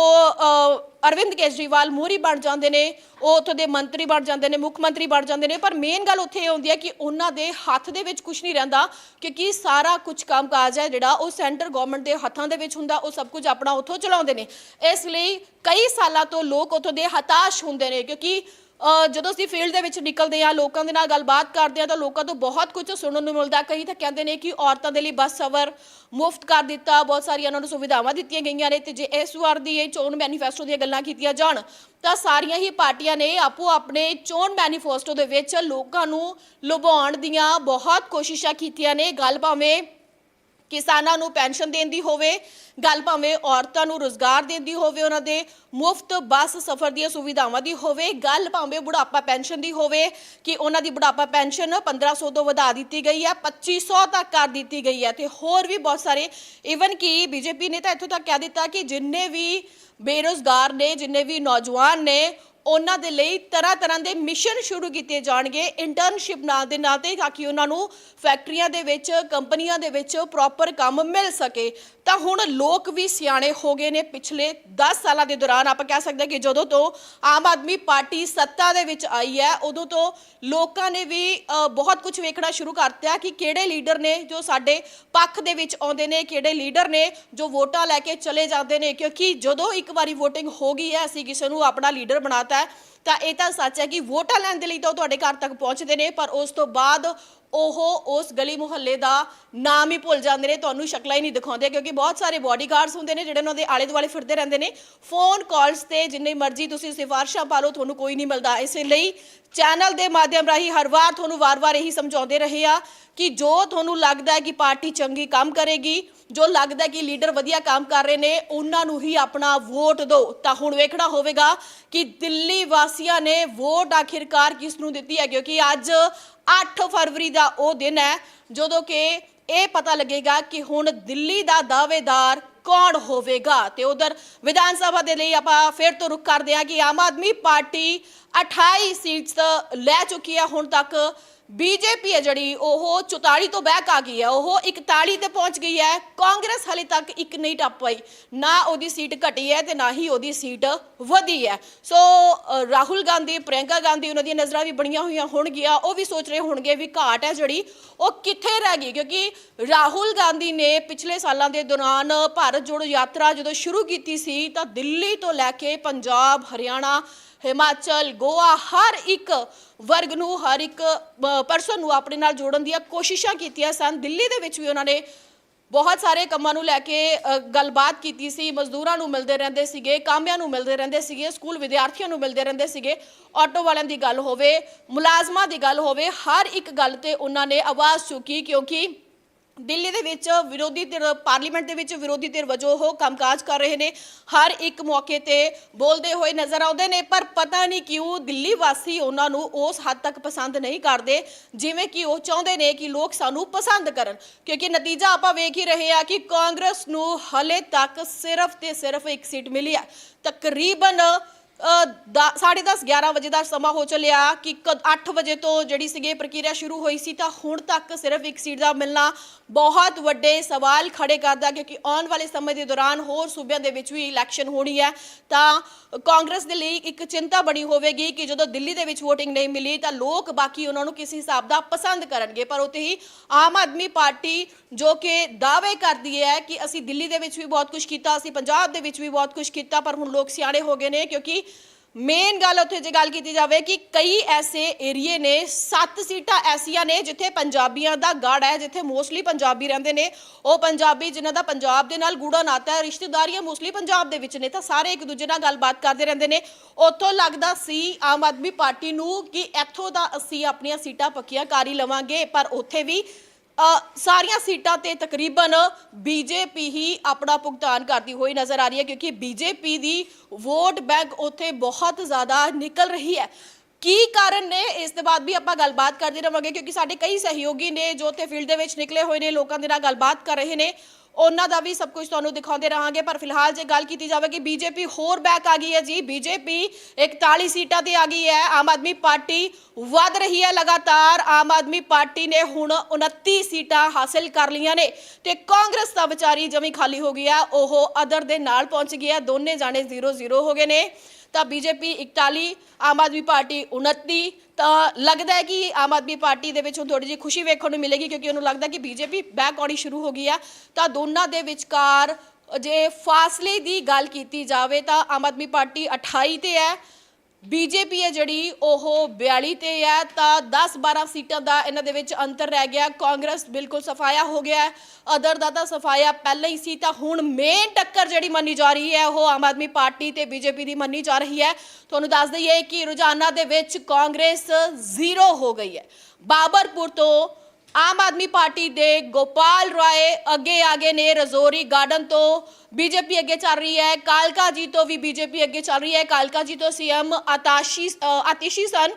ਅਰਵਿੰਦ ਕੇਜਰੀਵਾਲ ਮੂਰੀ ਬਣ ਜਾਂਦੇ ਨੇ, ਉਹ ਉੱਥੋਂ ਦੇ ਮੰਤਰੀ ਬਣ ਜਾਂਦੇ ਨੇ, ਮੁੱਖ ਮੰਤਰੀ ਬਣ ਜਾਂਦੇ ਨੇ, ਪਰ ਮੇਨ ਗੱਲ ਉੱਥੇ ਇਹ ਹੁੰਦੀ ਹੈ ਕਿ ਉਹਨਾਂ ਦੇ ਹੱਥ ਦੇ ਵਿੱਚ ਕੁਝ ਨਹੀਂ ਰਹਿੰਦਾ ਕਿਉਂਕਿ ਸਾਰਾ ਕੁਝ ਕੰਮਕਾਜ ਹੈ ਜਿਹੜਾ ਉਹ ਸੈਂਟਰ ਗਵਰਨਮੈਂਟ ਦੇ ਹੱਥਾਂ ਦੇ ਵਿੱਚ ਹੁੰਦਾ, ਉਹ ਸਭ ਕੁਝ ਆਪਣਾ ਉੱਥੋਂ ਚਲਾਉਂਦੇ ਨੇ। ਇਸ ਲਈ ਕਈ ਸਾਲਾਂ ਤੋਂ ਲੋਕ ਉੱਥੋਂ ਦੇ ਹਤਾਸ਼ ਹੁੰਦੇ ਨੇ ਕਿਉਂਕਿ ਜਦੋਂ ਅਸੀਂ ਫੀਲਡ ਦੇ ਵਿੱਚ ਨਿਕਲਦੇ ਆ ਲੋਕਾਂ ਦੇ ਨਾਲ ਗੱਲਬਾਤ ਕਰਦੇ ਆ ਤਾਂ ਲੋਕਾਂ ਤੋਂ ਬਹੁਤ ਕੁਝ ਸੁਣਨ ਨੂੰ ਮਿਲਦਾ। ਕਈ ਤਾਂ ਕਹਿੰਦੇ ਨੇ ਕਿ ਔਰਤਾਂ ਦੇ ਲਈ ਬੱਸ ਸਵਰ ਮੁਫਤ ਕਰ ਦਿੱਤਾ। ਬਹੁਤ ਸਾਰੀਆਂ ਉਹਨਾਂ ਨੂੰ ਸੁਵਿਧਾਵਾਂ ਦਿੱਤੀਆਂ ਗਈਆਂ ਨੇ ਤੇ ਜੇ ਇਸ ਵਾਰ ਦੀ ਇਹ ਚੋਣ ਮੈਨੀਫੈਸਟੋ ਦੀਆਂ ਗੱਲਾਂ ਕੀਤੀਆਂ ਜਾਣ, ਤਾਂ ਸਾਰੀਆਂ ਹੀ ਪਾਰਟੀਆਂ ਨੇ ਆਪੋ ਆਪਣੇ ਚੋਣ ਮੈਨੀਫੈਸਟੋ ਦੇ ਵਿੱਚ ਲੋਕਾਂ ਨੂੰ ਲੁਭਾਉਣ ਦੀਆਂ ਬਹੁਤ ਕੋਸ਼ਿਸ਼ਾਂ ਕੀਤੀਆਂ ਨੇ। ਗੱਲ ਭਾਵੇਂ ਕਿਸਾਨਾਂ ਨੂੰ ਪੈਨਸ਼ਨ ਦੇਣ ਦੀ ਹੋਵੇ, ਗੱਲ ਭਾਵੇਂ ਔਰਤਾਂ ਨੂੰ ਰੋਜ਼ਗਾਰ ਦੇਣ ਦੀ ਹੋਵੇ ਉਹਨਾਂ ਦੇ, ਮੁਫਤ ਬੱਸ ਸਫ਼ਰ ਦੀਆਂ ਸੁਵਿਧਾਵਾਂ ਦੀ ਹੋਵੇ, ਗੱਲ ਭਾਵੇਂ ਬੁਢਾਪਾ ਪੈਨਸ਼ਨ ਦੀ ਹੋਵੇ, ਕਿ ਉਹਨਾਂ ਦੀ ਬੁਢਾਪਾ ਪੈਨਸ਼ਨ 1500 ਤੋਂ ਵਧਾ ਦਿੱਤੀ ਗਈ ਹੈ 2500 ਤੱਕ ਕਰ ਦਿੱਤੀ ਗਈ ਹੈ, ਤੇ ਹੋਰ ਵੀ ਬਹੁਤ ਸਾਰੇ ਇਵਨ ਕਿ ਬੀਜੇਪੀ ਨੇ ਤਾਂ ਇੱਥੋਂ ਤੱਕ ਕਹਿ ਦਿੱਤਾ ਕਿ ਜਿੰਨੇ ਵੀ ਬੇਰੋਜ਼ਗਾਰ ਨੇ, ਜਿੰਨੇ ਵੀ ਨੌਜਵਾਨ ਨੇ ਉਹਨਾਂ ਦੇ ਲਈ ਤਰ੍ਹਾਂ ਤਰ੍ਹਾਂ ਦੇ ਮਿਸ਼ਨ ਸ਼ੁਰੂ ਕੀਤੇ ਜਾਣਗੇ। ਇੰਟਰਨਸ਼ਿਪ ਨਾਲ ਦੇ ਨਾਲ ਤੇ ਤਾਂ ਕਿ ਉਹਨਾਂ ਨੂੰ ਫੈਕਟਰੀਆਂ ਦੇ ਵਿੱਚ ਕੰਪਨੀਆਂ ਦੇ ਵਿੱਚ ਪ੍ਰੋਪਰ ਕੰਮ ਮਿਲ ਸਕੇ। ਤਾਂ ਹੁਣ ਲੋਕ ਵੀ ਸਿਆਣੇ ਹੋ ਗਏ ਨੇ ਪਿਛਲੇ 10 ਸਾਲਾਂ ਦੇ ਦੌਰਾਨ। ਆਪਾਂ ਕਹਿ ਸਕਦੇ ਹਾਂ ਕਿ ਜਦੋਂ ਤੋਂ ਆਮ ਆਦਮੀ ਪਾਰਟੀ ਸੱਤਾ ਦੇ ਵਿੱਚ ਆਈ ਹੈ, ਉਦੋਂ ਤੋਂ ਲੋਕਾਂ ਨੇ ਵੀ ਬਹੁਤ ਕੁਝ ਵੇਖਣਾ ਸ਼ੁਰੂ ਕਰਤਾ ਕਿ ਕਿਹੜੇ ਲੀਡਰ ਨੇ ਜੋ ਸਾਡੇ ਪੱਖ ਦੇ ਵਿੱਚ ਆਉਂਦੇ ਨੇ, ਕਿਹੜੇ ਲੀਡਰ ਨੇ ਜੋ ਵੋਟਾਂ ਲੈ ਕੇ ਚਲੇ ਜਾਂਦੇ ਨੇ। ਕਿਉਂਕਿ ਜਦੋਂ ਇੱਕ ਵਾਰੀ VOTING ਹੋ ਗਈ ਹੈ, ਅਸੀਂ ਕਿਸੇ ਨੂੰ ਆਪਣਾ ਲੀਡਰ ਬਣਾਤਾ ਹੈ ਤਾਂ ਇਹ ਤਾਂ ਸੱਚ ਹੈ ਕਿ ਵੋਟਾਂ ਲੈਣ ਦੇ ਲਈ ਤਾਂ ਉਹ ਤੁਹਾਡੇ ਘਰ ਤੱਕ ਪਹੁੰਚਦੇ ਨੇ, ਪਰ ਉਸ ਤੋਂ ਬਾਅਦ ਉਹ ਉਸ ਗਲੀ ਮੁਹੱਲੇ ਦਾ ਨਾਮ ਹੀ ਭੁੱਲ ਜਾਂਦੇ ਨੇ, ਤੁਹਾਨੂੰ ਸ਼ਕਲਾਂ ਹੀ ਨਹੀਂ ਦਿਖਾਉਂਦੇ, ਕਿਉਂਕਿ ਬਹੁਤ ਸਾਰੇ ਬਾਡੀਗਾਰਡਸ ਹੁੰਦੇ ਨੇ ਜਿਹੜੇ ਉਹਨਾਂ ਦੇ ਆਲੇ ਦੁਆਲੇ ਫਿਰਦੇ ਰਹਿੰਦੇ ਨੇ। ਫੋਨ ਕਾਲਸ ਤੇ ਜਿੰਨੇ ਮਰਜ਼ੀ ਤੁਸੀਂ ਸਿਫਾਰਿਸ਼ਾਂ ਪਾ ਲਓ, ਤੁਹਾਨੂੰ ਕੋਈ ਨਹੀਂ ਮਿਲਦਾ। ਇਸੇ ਲਈ ਚੈਨਲ ਦੇ ਮਾਧਿਅਮ ਰਾਹੀਂ ਹਰ ਵਾਰ ਤੁਹਾਨੂੰ ਵਾਰ-ਵਾਰ ਇਹੀ ਸਮਝਾਉਂਦੇ ਰਹੇ ਆ ਕਿ ਜੋ ਤੁਹਾਨੂੰ ਲੱਗਦਾ ਹੈ ਕਿ ਪਾਰਟੀ ਚੰਗੀ ਕੰਮ ਕਰੇਗੀ, ਜੋ ਲੱਗਦਾ ਹੈ ਕਿ ਲੀਡਰ ਵਧੀਆ ਕੰਮ ਕਰ ਰਹੇ ਨੇ, ਉਹਨਾਂ ਨੂੰ ਹੀ ਆਪਣਾ ਵੋਟ ਦਿਓ। ਤਾਂ ਹੁਣ ਵੇਖਣਾ ਹੋਵੇਗਾ ਕਿ ਦਿੱਲੀ ਵਾਸੀਆਂ ਨੇ ਵੋਟ ਆਖਿਰਕਾਰ ਕਿਸ ਨੂੰ ਦਿੱਤੀ ਹੈ? ਕਿਉਂਕਿ ਅੱਜ 8 ਫਰਵਰੀ ਦਾ ਉਹ ਦਿਨ ਹੈ, ਜਦੋਂ ਕਿ ਇਹ ਪਤਾ ਲੱਗੇਗਾ ਕਿ ਹੁਣ ਦਿੱਲੀ ਦਾ ਦਾਅਵੇਦਾਰ ਕੌਣ ਹੋਵੇਗਾ? ਤੇ ਉਧਰ ਵਿਧਾਨ ਸਭਾ ਦੇ ਲਈ ਆਪਾਂ ਫਿਰ ਤੋਂ ਰੁਕ ਕਰਦੇ ਹਾਂ ਕਿ ਆਮ ਆਦਮੀ ਪਾਰਟੀ 28 ਸੀਟਸ ਲੈ ਚੁੱਕੀ ਹੈ, ਹੁਣ ਤੱਕ ਬੀਜੇਪੀ ਹੈ ਜਿਹੜੀ, ਉਹ 44 ਤੋਂ ਬੈਕ ਆ ਗਈ ਹੈ। ਉਹ 41 ਤੇ ਪਹੁੰਚ ਗਈ ਹੈ। ਕਾਂਗਰਸ ਹਲੇ ਤੱਕ ਇੱਕ ਨਹੀਂ ਟੱਪ ਪਾਈ। ਨਾ ਉਹਦੀ ਸੀਟ ਘਟੀ ਹੈ ਤੇ ਨਾ ਹੀ ਉਹਦੀ ਸੀਟ ਵਧੀ ਹੈ। ਸੋ ਰਾਹੁਲ ਗਾਂਧੀ, ਪ੍ਰਿਯੰਕਾ ਗਾਂਧੀ, ਉਹਨਾਂ ਦੀਆਂ ਨਜ਼ਰਾਂ ਵੀ ਬਣੀਆਂ ਹੋਈਆਂ ਹੋਣਗੀਆਂ। ਉਹ ਵੀ ਸੋਚ ਰਹੇ ਹੋਣਗੇ ਵੀ ਘਾਟ ਹੈ ਜਿਹੜੀ, ਉਹ ਕਿੱਥੇ ਰਹਿ ਗਈ। ਕਿਉਂਕਿ ਰਾਹੁਲ ਗਾਂਧੀ ਨੇ ਪਿਛਲੇ ਸਾਲਾਂ ਦੇ ਦੌਰਾਨ ਭਾਰਤ ਜੋੜੋ ਯਾਤਰਾ ਜਦੋਂ ਸ਼ੁਰੂ ਕੀਤੀ ਸੀ, ਤਾਂ ਦਿੱਲੀ ਤੋਂ ਲੈ ਕੇ ਪੰਜਾਬ, ਹਰਿਆਣਾ ਹਿਮਾਚਲ, ਗੋਆ, ਹਰ ਇੱਕ ਵਰਗ ਨੂੰ, ਹਰ ਇੱਕ ਪਰਸਨ ਨੂੰ ਆਪਣੇ ਨਾਲ ਜੋੜਨ ਦੀਆਂ ਕੋਸ਼ਿਸ਼ਾਂ ਕੀਤੀਆਂ ਸਨ। ਦਿੱਲੀ ਦੇ ਵਿੱਚ ਵੀ ਉਹਨਾਂ ਨੇ ਬਹੁਤ ਸਾਰੇ ਕੰਮਾਂ ਨੂੰ ਲੈ ਕੇ ਗੱਲਬਾਤ ਕੀਤੀ ਸੀ। ਮਜ਼ਦੂਰਾਂ ਨੂੰ ਮਿਲਦੇ ਰਹਿੰਦੇ ਸੀਗੇ, ਕਾਮਿਆਂ ਨੂੰ ਮਿਲਦੇ ਰਹਿੰਦੇ ਸੀਗੇ, ਸਕੂਲ ਵਿਦਿਆਰਥੀਆਂ ਨੂੰ ਮਿਲਦੇ ਰਹਿੰਦੇ ਸੀਗੇ। ਆਟੋ ਵਾਲਿਆਂ ਦੀ ਗੱਲ ਹੋਵੇ, ਮੁਲਾਜ਼ਮਾਂ ਦੀ ਗੱਲ ਹੋਵੇ, ਹਰ ਇੱਕ ਗੱਲ ਤੇ ਉਹਨਾਂ ਨੇ ਆਵਾਜ਼ ਚੁੱਕੀ ਕਿਉਂਕਿ ਦਿੱਲੀ ਦੇ ਵਿੱਚ ਵਿਰੋਧੀ ਧਿਰ, ਪਾਰਲੀਮੈਂਟ ਦੇ ਵਿੱਚ ਵਿਰੋਧੀ ਧਿਰ ਵਜੋਂ ਉਹ ਕੰਮਕਾਜ ਕਰ ਰਹੇ ਨੇ। ਹਰ ਇੱਕ ਮੌਕੇ ਤੇ ਬੋਲਦੇ ਹੋਏ ਨਜ਼ਰ ਆਉਂਦੇ ਨੇ, ਪਰ ਪਤਾ ਨਹੀਂ ਕਿਉਂ ਦਿੱਲੀ ਵਾਸੀ ਉਹਨਾਂ ਨੂੰ ਉਸ ਹੱਦ ਤੱਕ ਪਸੰਦ ਨਹੀਂ ਕਰਦੇ, ਜਿਵੇਂ ਕਿ ਉਹ ਚਾਹੁੰਦੇ ਨੇ ਕਿ ਲੋਕ ਸਾਨੂੰ ਪਸੰਦ ਕਰਨ। ਕਿਉਂਕਿ ਨਤੀਜਾ ਆਪਾਂ ਵੇਖ ਹੀ ਰਹੇ ਆ ਕਿ ਕਾਂਗਰਸ ਨੂੰ ਹਲੇ ਤੱਕ ਸਿਰਫ ਤੇ ਸਿਰਫ ਇੱਕ ਸੀਟ ਮਿਲੀ ਹੈ। ਤਕਰੀਬਨ ਅ, ਦਾ- ਸਾਢੇ 10 11 ਵਜੇ ਦਾ ਸਮਾਂ ਹੋ ਚੱਲਿਆ ਕਿ 8 ਵਜੇ ਤੋਂ ਜਿਹੜੀ ਸੀਗੀ ਪ੍ਰਕਿਰਿਆ ਸ਼ੁਰੂ ਹੋਈ ਸੀ ਤਾਂ ਹੁਣ ਤੱਕ ਸਿਰਫ ਇੱਕ ਸੀਟ ਦਾ ਮਿਲਣਾ ਬਹੁਤ ਵੱਡੇ ਸਵਾਲ ਖੜੇ ਕਰਦਾ ਕਿਉਂਕਿ ਆਉਣ ਵਾਲੇ ਸਮੇਂ ਦੇ ਦੌਰਾਨ ਹੋਰ ਸੂਬਿਆਂ ਦੇ ਵਿੱਚ ਵੀ ਇਲੈਕਸ਼ਨ ਹੋਣੀ ਹੈ। ਤਾਂ ਕਾਂਗਰਸ ਦੇ ਲਈ ਇੱਕ ਚਿੰਤਾ ਬਣੀ ਹੋਵੇਗੀ ਕਿ ਜਦੋਂ ਦਿੱਲੀ ਦੇ ਵਿੱਚ VOTING ਨਹੀਂ ਮਿਲੀ ਤਾਂ ਲੋਕ ਬਾਕੀ ਉਹਨਾਂ ਨੂੰ ਕਿਸ ਹਿਸਾਬ ਦਾ ਪਸੰਦ ਕਰਨਗੇ। ਪਰ ਉੱਥੇ ਹੀ ਆਮ ਆਦਮੀ ਪਾਰਟੀ ਜੋ ਕਿ ਦਾਅਵੇ ਕਰਦੀ ਹੈ ਕਿ ਅਸੀਂ ਦਿੱਲੀ ਦੇ ਵਿੱਚ ਵੀ ਬਹੁਤ ਕੁਝ ਕੀਤਾ ਅਸੀਂ ਪੰਜਾਬ ਦੇ ਵਿੱਚ ਵੀ ਬਹੁਤ ਕੁਝ ਕੀਤਾ ਪਰ ਹੁਣ ਲੋਕ ਸਿਆਣੇ ਹੋ ਗਏ ਨੇ ਕਿਉਂਕਿ ਮੇਨ ਗੱਲ ਉੱਥੇ ਜੇ ਗੱਲ ਕੀਤੀ ਜਾਵੇ ਕਿ ਕਈ ਐਸੇ ਏਰੀਏ ਨੇ, ਸੱਤ ਸੀਟਾਂ ਐਸੀਆਂ ਨੇ ਜਿੱਥੇ ਪੰਜਾਬੀਆਂ ਦਾ ਗੜ ਹੈ, ਜਿੱਥੇ ਮੋਸਟਲੀ ਪੰਜਾਬੀ ਰਹਿੰਦੇ ਨੇ। ਉਹ ਪੰਜਾਬੀ ਜਿਨ੍ਹਾਂ ਦਾ ਪੰਜਾਬ ਦੇ ਨਾਲ ਗੂੜਾ ਨਾਤਾ ਹੈ, ਰਿਸ਼ਤੇਦਾਰੀਆਂ ਮੋਸਟਲੀ ਪੰਜਾਬ ਦੇ ਵਿੱਚ ਨੇ, ਤਾਂ ਸਾਰੇ ਇੱਕ ਦੂਜੇ ਨਾਲ ਗੱਲਬਾਤ ਕਰਦੇ ਰਹਿੰਦੇ ਨੇ। ਉੱਥੋਂ ਲੱਗਦਾ ਸੀ ਆਮ ਆਦਮੀ ਪਾਰਟੀ ਨੂੰ ਕਿ ਇੱਥੋਂ ਦਾ ਅਸੀਂ ਆਪਣੀਆਂ ਸੀਟਾਂ ਪੱਕੀਆਂ ਕਰ ਹੀ ਲਵਾਂਗੇ, ਪਰ ਉੱਥੇ ਵੀ ਸਾਰੀਆਂ ਸੀਟਾਂ ਤੇ ਤਕਰੀਬਨ ਬੀਜੇਪੀ ਹੀ ਆਪਣਾ ਭੁਗਤਾਨ ਕਰਦੀ ਹੋਈ ਨਜ਼ਰ ਆ ਰਹੀ ਹੈ, ਕਿਉਂਕਿ ਬੀਜੇਪੀ ਦੀ ਵੋਟ ਬੈਂਕ ਉੱਥੇ ਬਹੁਤ ਜ਼ਿਆਦਾ ਨਿਕਲ ਰਹੀ ਹੈ। ਕੀ ਕਾਰਨ ਨੇ? ਇਸ ਦੇ ਬਾਅਦ ਵੀ ਆਪਾਂ ਗੱਲਬਾਤ ਕਰਦੇ ਰਵਾਂਗੇ, ਕਿਉਂਕਿ ਸਾਡੇ ਕਈ ਸਹਿਯੋਗੀ ਨੇ ਜੋ ਉੱਥੇ ਫੀਲਡ ਦੇ ਵਿੱਚ ਨਿਕਲੇ ਹੋਏ ਨੇ, ਲੋਕਾਂ ਦੇ ਨਾਲ ਗੱਲਬਾਤ ਕਰ ਰਹੇ ਨੇ। ਉਹਨਾਂ ਦਾ ਵੀ ਸਭ ਕੁਝ ਤੁਹਾਨੂੰ ਦਿਖਾਉਂਦੇ ਰਹਾਂਗੇ, ਪਰ ਫਿਲਹਾਲ ਜੇ ਗੱਲ ਕੀਤੀ ਜਾਵੇ ਕਿ ਬੀਜੇਪੀ ਹੋਰ ਬੈਕ ਆ ਗਈ ਹੈ ਜੀ। ਬੀਜੇਪੀ 41 ਸੀਟਾਂ ਤੇ ਆ ਗਈ ਹੈ। ਆਮ ਆਦਮੀ ਪਾਰਟੀ ਵੱਧ ਰਹੀ ਹੈ ਲਗਾਤਾਰ। ਆਮ ਆਦਮੀ ਪਾਰਟੀ ਨੇ ਹੁਣ 29 ਸੀਟਾਂ ਹਾਸਲ ਕਰ ਲਈਆਂ ਨੇ ਤੇ ਕਾਂਗਰਸ ਦਾ ਵਿਚਾਰੀ ਜਮੀ ਖਾਲੀ ਹੋ ਗਈ ਹੈ ਉਹ ਅਦਰ ਦੇ ਨਾਲ ਪਹੁੰਚ ਗਈ ਹੈ। ਦੋਨੇ ਜਾਣੇ 0-0 ਹੋ ਗਏ ਨੇ। ਤਾਂ ਬੀਜੇਪੀ 41 ਆਮ ਆਦਮੀ ਪਾਰਟੀ 29 ਤਾਂ ਲੱਗਦਾ ਹੈ ਕਿ ਆਮ ਆਦਮੀ ਪਾਰਟੀ ਦੇ ਵਿੱਚ ਹੁਣ ਥੋੜੀ ਜਿਹੀ ਖੁਸ਼ੀ ਵੇਖਣ ਨੂੰ ਮਿਲੇਗੀ ਕਿਉਂਕਿ ਉਹਨੂੰ ਲੱਗਦਾ ਕਿ ਬੀਜੇਪੀ ਬੈਕ ਆਉਣੀ ਸ਼ੁਰੂ ਹੋ ਗਈ ਆ। ਤਾਂ ਦੋਨਾਂ ਦੇ ਵਿਚਕਾਰ ਜੇ ਫਾਸਲੇ ਦੀ ਗੱਲ ਕੀਤੀ ਜਾਵੇ ਤਾਂ ਆਮ ਆਦਮੀ ਪਾਰਟੀ 28 ਤੇ ਹੈ। ਬੀਜੇਪੀ ਹੈ ਜਿਹੜੀ ਉਹ 42 ਤੇ ਹੈ, ਤਾਂ 10-12 ਸੀਟਾਂ ਦਾ ਇਹਨਾਂ ਦੇ ਵਿੱਚ ਅੰਤਰ ਰਹਿ ਗਿਆ। ਕਾਂਗਰਸ ਬਿਲਕੁਲ ਸਫਾਇਆ ਹੋ ਗਿਆ ਅਦਰ ਦਾ ਤਾਂ ਸਫਾਇਆ ਪਹਿਲਾਂ ਹੀ ਸੀ, ਤਾਂ ਹੁਣ ਮੇਨ ਟੱਕਰ ਜਿਹੜੀ ਮੰਨੀ ਜਾ ਰਹੀ ਹੈ, ਉਹ ਆਮ ਆਦਮੀ ਪਾਰਟੀ ਤੇ ਬੀਜੇਪੀ ਦੀ ਮੰਨੀ ਜਾ ਰਹੀ ਹੈ। ਤੁਹਾਨੂੰ ਦੱਸ ਦਈਏ ਕਿ ਰੁਝਾਨਾਂ ਦੇ ਵਿੱਚ ਕਾਂਗਰਸ ਜ਼ੀਰੋ ਹੋ ਗਈ ਹੈ। ਬਾਬਰਪੁਰ ਤੋਂ ਆਮ ਆਦਮੀ ਪਾਰਟੀ ਦੇ ਗੋਪਾਲ ਰਾਏ ਅੱਗੇ ਆਗੇ ਨੇ ਰਜ਼ੋਰੀ ਗਾਰਡਨ ਤੋਂ। ਬੀਜੇਪੀ ਅੱਗੇ ਚੱਲ ਰਹੀ ਹੈ। ਕਾਲਕਾ ਜੀ ਤੋਂ ਵੀ ਬੀਜੇਪੀ ਅੱਗੇ ਚੱਲ ਰਹੀ ਹੈ। ਕਾਲਕਾ ਜੀ ਤੋਂ ਸੀਐਮ ਆਤਾਸ਼ੀ ਅ, ਆਤਿਸ਼ੀ ਸਨ।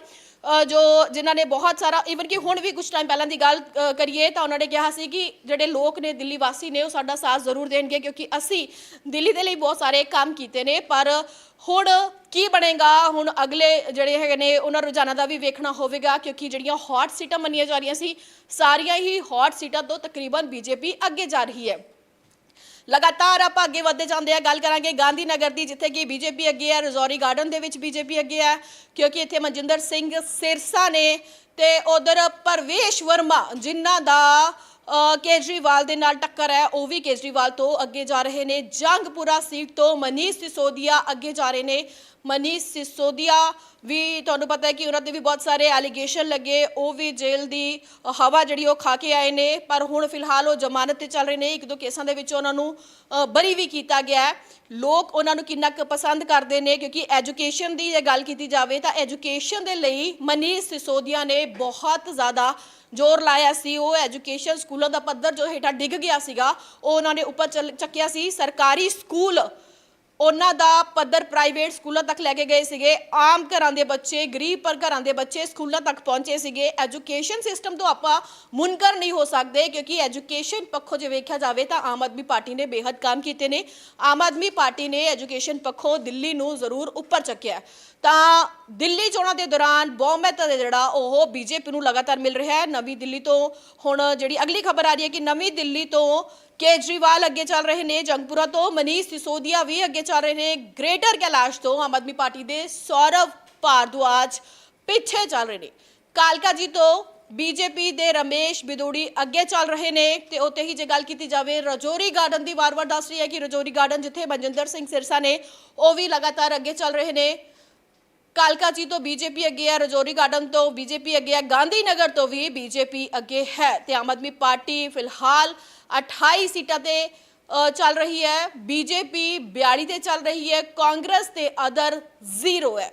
ਜੋ ਜਿਨ੍ਹਾਂ ਨੇ ਬਹੁਤ ਸਾਰਾ ਈਵਨ ਕਿ ਹੁਣ ਵੀ ਕੁਝ ਟਾਈਮ ਪਹਿਲਾਂ ਦੀ ਗੱਲ ਕਰੀਏ ਤਾਂ ਉਹਨਾਂ ਨੇ ਕਿਹਾ ਸੀ ਕਿ ਜਿਹੜੇ ਲੋਕ ਨੇ, ਦਿੱਲੀ ਵਾਸੀ ਨੇ, ਉਹ ਸਾਡਾ ਸਾਥ ਜ਼ਰੂਰ ਦੇਣਗੇ ਕਿਉਂਕਿ ਅਸੀਂ ਦਿੱਲੀ ਦੇ ਲਈ ਬਹੁਤ ਸਾਰੇ ਕੰਮ ਕੀਤੇ ਨੇ, ਪਰ ਹੁਣ ਕੀ ਬਣੇਗਾ? ਹੁਣ ਅਗਲੇ ਜਿਹੜੇ ਹੈਗੇ ਨੇ, ਉਹਨਾਂ ਰੋਜ਼ਾਨਾ ਦਾ ਵੀ ਵੇਖਣਾ ਹੋਵੇਗਾ ਕਿਉਂਕਿ ਜਿਹੜੀਆਂ ਹੌਟ ਸੀਟਾਂ ਮੰਨੀਆਂ ਜਾ ਰਹੀਆਂ ਸੀ, ਸਾਰੀਆਂ ਹੀ ਹੌਟ ਸੀਟਾਂ ਤੋਂ ਤਕਰੀਬਨ ਬੀਜੇਪੀ ਅੱਗੇ ਜਾ ਰਹੀ ਹੈ। ਲਗਾਤਾਰ ਆਪਾਂ ਅੱਗੇ ਵਧਦੇ ਜਾਂਦੇ ਆ, ਗੱਲ ਕਰਾਂਗੇ ਗਾਂਧੀ ਨਗਰ ਦੀ, ਜਿੱਥੇ ਕਿ ਬੀਜੇਪੀ ਅੱਗੇ ਹੈ, ਰਜ਼ੌਰੀ ਗਾਰਡਨ ਦੇ ਵਿੱਚ ਬੀਜੇਪੀ ਅੱਗੇ ਹੈ, ਕਿਉਂਕਿ ਇੱਥੇ ਮਨਜਿੰਦਰ ਸਿੰਘ ਸਿਰਸਾ ਨੇ ਤੇ ਉਧਰ ਪਰਵੇਸ਼ ਵਰਮਾ, ਜਿਨ੍ਹਾਂ ਦਾ ਕੇਜਰੀਵਾਲ ਦੇ ਨਾਲ ਟੱਕਰ ਹੈ, ਉਹ ਵੀ ਕੇਜਰੀਵਾਲ ਤੋਂ ਅੱਗੇ ਜਾ ਰਹੇ ਨੇ। ਜੰਗਪੁਰਾ ਸੀਟ ਤੋਂ ਮਨੀਸ਼ ਸਿਸੋਦੀਆ ਅੱਗੇ ਜਾ ਰਹੇ ਨੇ। ਮਨੀਸ਼ ਸਿਸੋਦੀਆ ਵੀ ਤੁਹਾਨੂੰ ਪਤਾ ਹੈ ਕਿ ਉਹਨਾਂ ਤੇ ਵੀ ਬਹੁਤ ਸਾਰੇ ਐਲੀਗੇਸ਼ਨ ਲੱਗੇ। ਉਹ ਵੀ ਜੇਲ੍ਹ ਦੀ ਹਵਾ ਜਿਹੜੀ ਉਹ ਖਾ ਕੇ ਆਏ ਨੇ। ਪਰ ਹੁਣ ਫਿਲਹਾਲ ਉਹ ਜ਼ਮਾਨਤ ਤੇ ਚੱਲ ਰਹੇ ਨੇ। ਇੱਕ ਦੋ ਕੇਸਾਂ ਦੇ ਵਿੱਚ ਉਹਨਾਂ ਨੂੰ ਬਰੀ ਵੀ ਕੀਤਾ ਗਿਆ ਹੈ। ਲੋਕ ਉਹਨਾਂ ਨੂੰ ਕਿੰਨਾ ਕੁ ਪਸੰਦ ਕਰਦੇ ਨੇ, ਕਿਉਂਕਿ ਐਜੂਕੇਸ਼ਨ ਦੀ ਜੇ ਗੱਲ ਕੀਤੀ ਜਾਵੇ ਤਾਂ ਐਜੂਕੇਸ਼ਨ ਦੇ ਲਈ ਮਨੀਸ਼ ਸਿਸੋਦੀਆ ਨੇ ਬਹੁਤ ਜ਼ਿਆਦਾ ਜ਼ੋਰ ਲਾਇਆ ਸੀ। ਉਹ ਐਜੂਕੇਸ਼ਨ ਸਕੂਲਾਂ ਦਾ ਪੱਧਰ ਜੋ ਹੇਠਾਂ ਡਿੱਗ ਗਿਆ ਸੀਗਾ, ਉਹ ਉਹਨਾਂ ਨੇ ਉੱਪਰ ਚੱਲ- ਚੱਕਿਆ ਸੀ। ਸਰਕਾਰੀ ਸਕੂਲ ਉਹਨਾਂ ਦਾ ਪੱਧਰ ਪ੍ਰਾਈਵੇਟ ਸਕੂਲਾਂ ਤੱਕ ਲੈ ਕੇ ਗਏ ਸੀਗੇ। ਆਮ ਘਰਾਂ ਦੇ ਬੱਚੇ, ਗਰੀਬ ਪਰ ਘਰਾਂ ਦੇ ਬੱਚੇ ਸਕੂਲਾਂ ਤੱਕ ਪਹੁੰਚੇ ਸੀਗੇ। ਐਜੂਕੇਸ਼ਨ ਸਿਸਟਮ ਤੋਂ ਆਪਾਂ ਮੁਨਕਰ ਨਹੀਂ ਹੋ ਸਕਦੇ ਕਿਉਂਕਿ ਐਜੂਕੇਸ਼ਨ ਪੱਖੋਂ ਜੇ ਵੇਖਿਆ ਜਾਵੇ ਤਾਂ ਆਮ ਆਦਮੀ ਪਾਰਟੀ ਨੇ ਬੇਹੱਦ ਕੰਮ ਕੀਤੇ ਨੇ। ਆਮ ਆਦਮੀ ਪਾਰਟੀ ਨੇ ਐਜੂਕੇਸ਼ਨ ਪੱਖੋਂ ਦਿੱਲੀ ਨੂੰ ਜ਼ਰੂਰ ਉੱਪਰ ਚੱਕਿਆ ਤਾਂ ਦਿੱਲੀ ਚੋਣਾਂ ਦੇ ਦੌਰਾਨ ਬਹੁਮਤ ਹੈ ਜਿਹੜਾ ਉਹ ਬੀਜੇਪੀ ਨੂੰ ਲਗਾਤਾਰ ਮਿਲ ਰਿਹਾ ਹੈ। ਨਵੀਂ ਦਿੱਲੀ ਤੋਂ ਹੁਣ ਜਿਹੜੀ ਅਗਲੀ ਖਬਰ ਆ ਰਹੀ ਹੈ ਕਿ ਨਵੀਂ ਦਿੱਲੀ ਤੋਂ ਕੇਜਰੀਵਾਲ ਅੱਗੇ ਚੱਲ ਰਹੇ ਨੇ ਜੰਗਪੁਰਾ ਤੋਂ, ਮਨੀਸ਼ ਸਿਸੋਦੀਆ ਵੀ ਅੱਗੇ ਚੱਲ ਰਹੇ ਨੇ, ਗ੍ਰੇਟਰ ਕੈਲਾਸ਼ ਤੋਂ, ਆਮ ਆਦਮੀ ਪਾਰਟੀ ਦੇ ਸੌਰਵ ਭਾਰਦਵਾਜ ਪਿੱਛੇ ਚੱਲ ਰਹੇ ਨੇ। ਕਾਲਕਾ ਜੀ ਤੋਂ ਬੀਜੇਪੀ ਦੇ ਰਮੇਸ਼ ਬਿਦੋੜੀ ਅੱਗੇ ਚੱਲ ਰਹੇ ਨੇ ਤੇ ਉੱਥੇ ਹੀ ਜੇ ਗੱਲ ਕੀਤੀ ਜਾਵੇ, ਰਜੋਰੀ ਗਾਰਡਨ ਦੀ ਵਾਰ-ਵਾਰ ਦੱਸ ਰਹੀ ਹੈ ਕਿ ਰਜੋਰੀ ਗਾਰਡਨ ਜਿੱਥੇ ਮਨਜਿੰਦਰ ਸਿੰਘ ਸਿਰਸਾ ਨੇ, ਉਹ ਵੀ ਲਗਾਤਾਰ ਅੱਗੇ ਚੱਲ ਰਹੇ ਨੇ। ਕਾਲਕਾ ਜੀ ਤੋਂ ਬੀਜੇਪੀ ਅੱਗੇ ਹੈ, ਰਜੌਰੀ ਗਾਰਡਨ ਤੋਂ ਬੀਜੇਪੀ ਅੱਗੇ ਹੈ ਗਾਂਧੀ ਨਗਰ ਤੋਂ ਵੀ ਬੀਜੇਪੀ ਅੱਗੇ ਹੈ ਤੇ ਆਮ ਆਦਮੀ ਪਾਰਟੀ ਫਿਲਹਾਲ 28 ਸੀਟਾਂ ਤੇ ਚੱਲ ਰਹੀ ਹੈ। ਬੀਜੇਪੀ 42 ਤੇ ਚੱਲ ਰਹੀ ਹੈ, ਕਾਂਗਰਸ ਤੇ ਅਦਰ ਜ਼ੀਰੋ ਹੈ।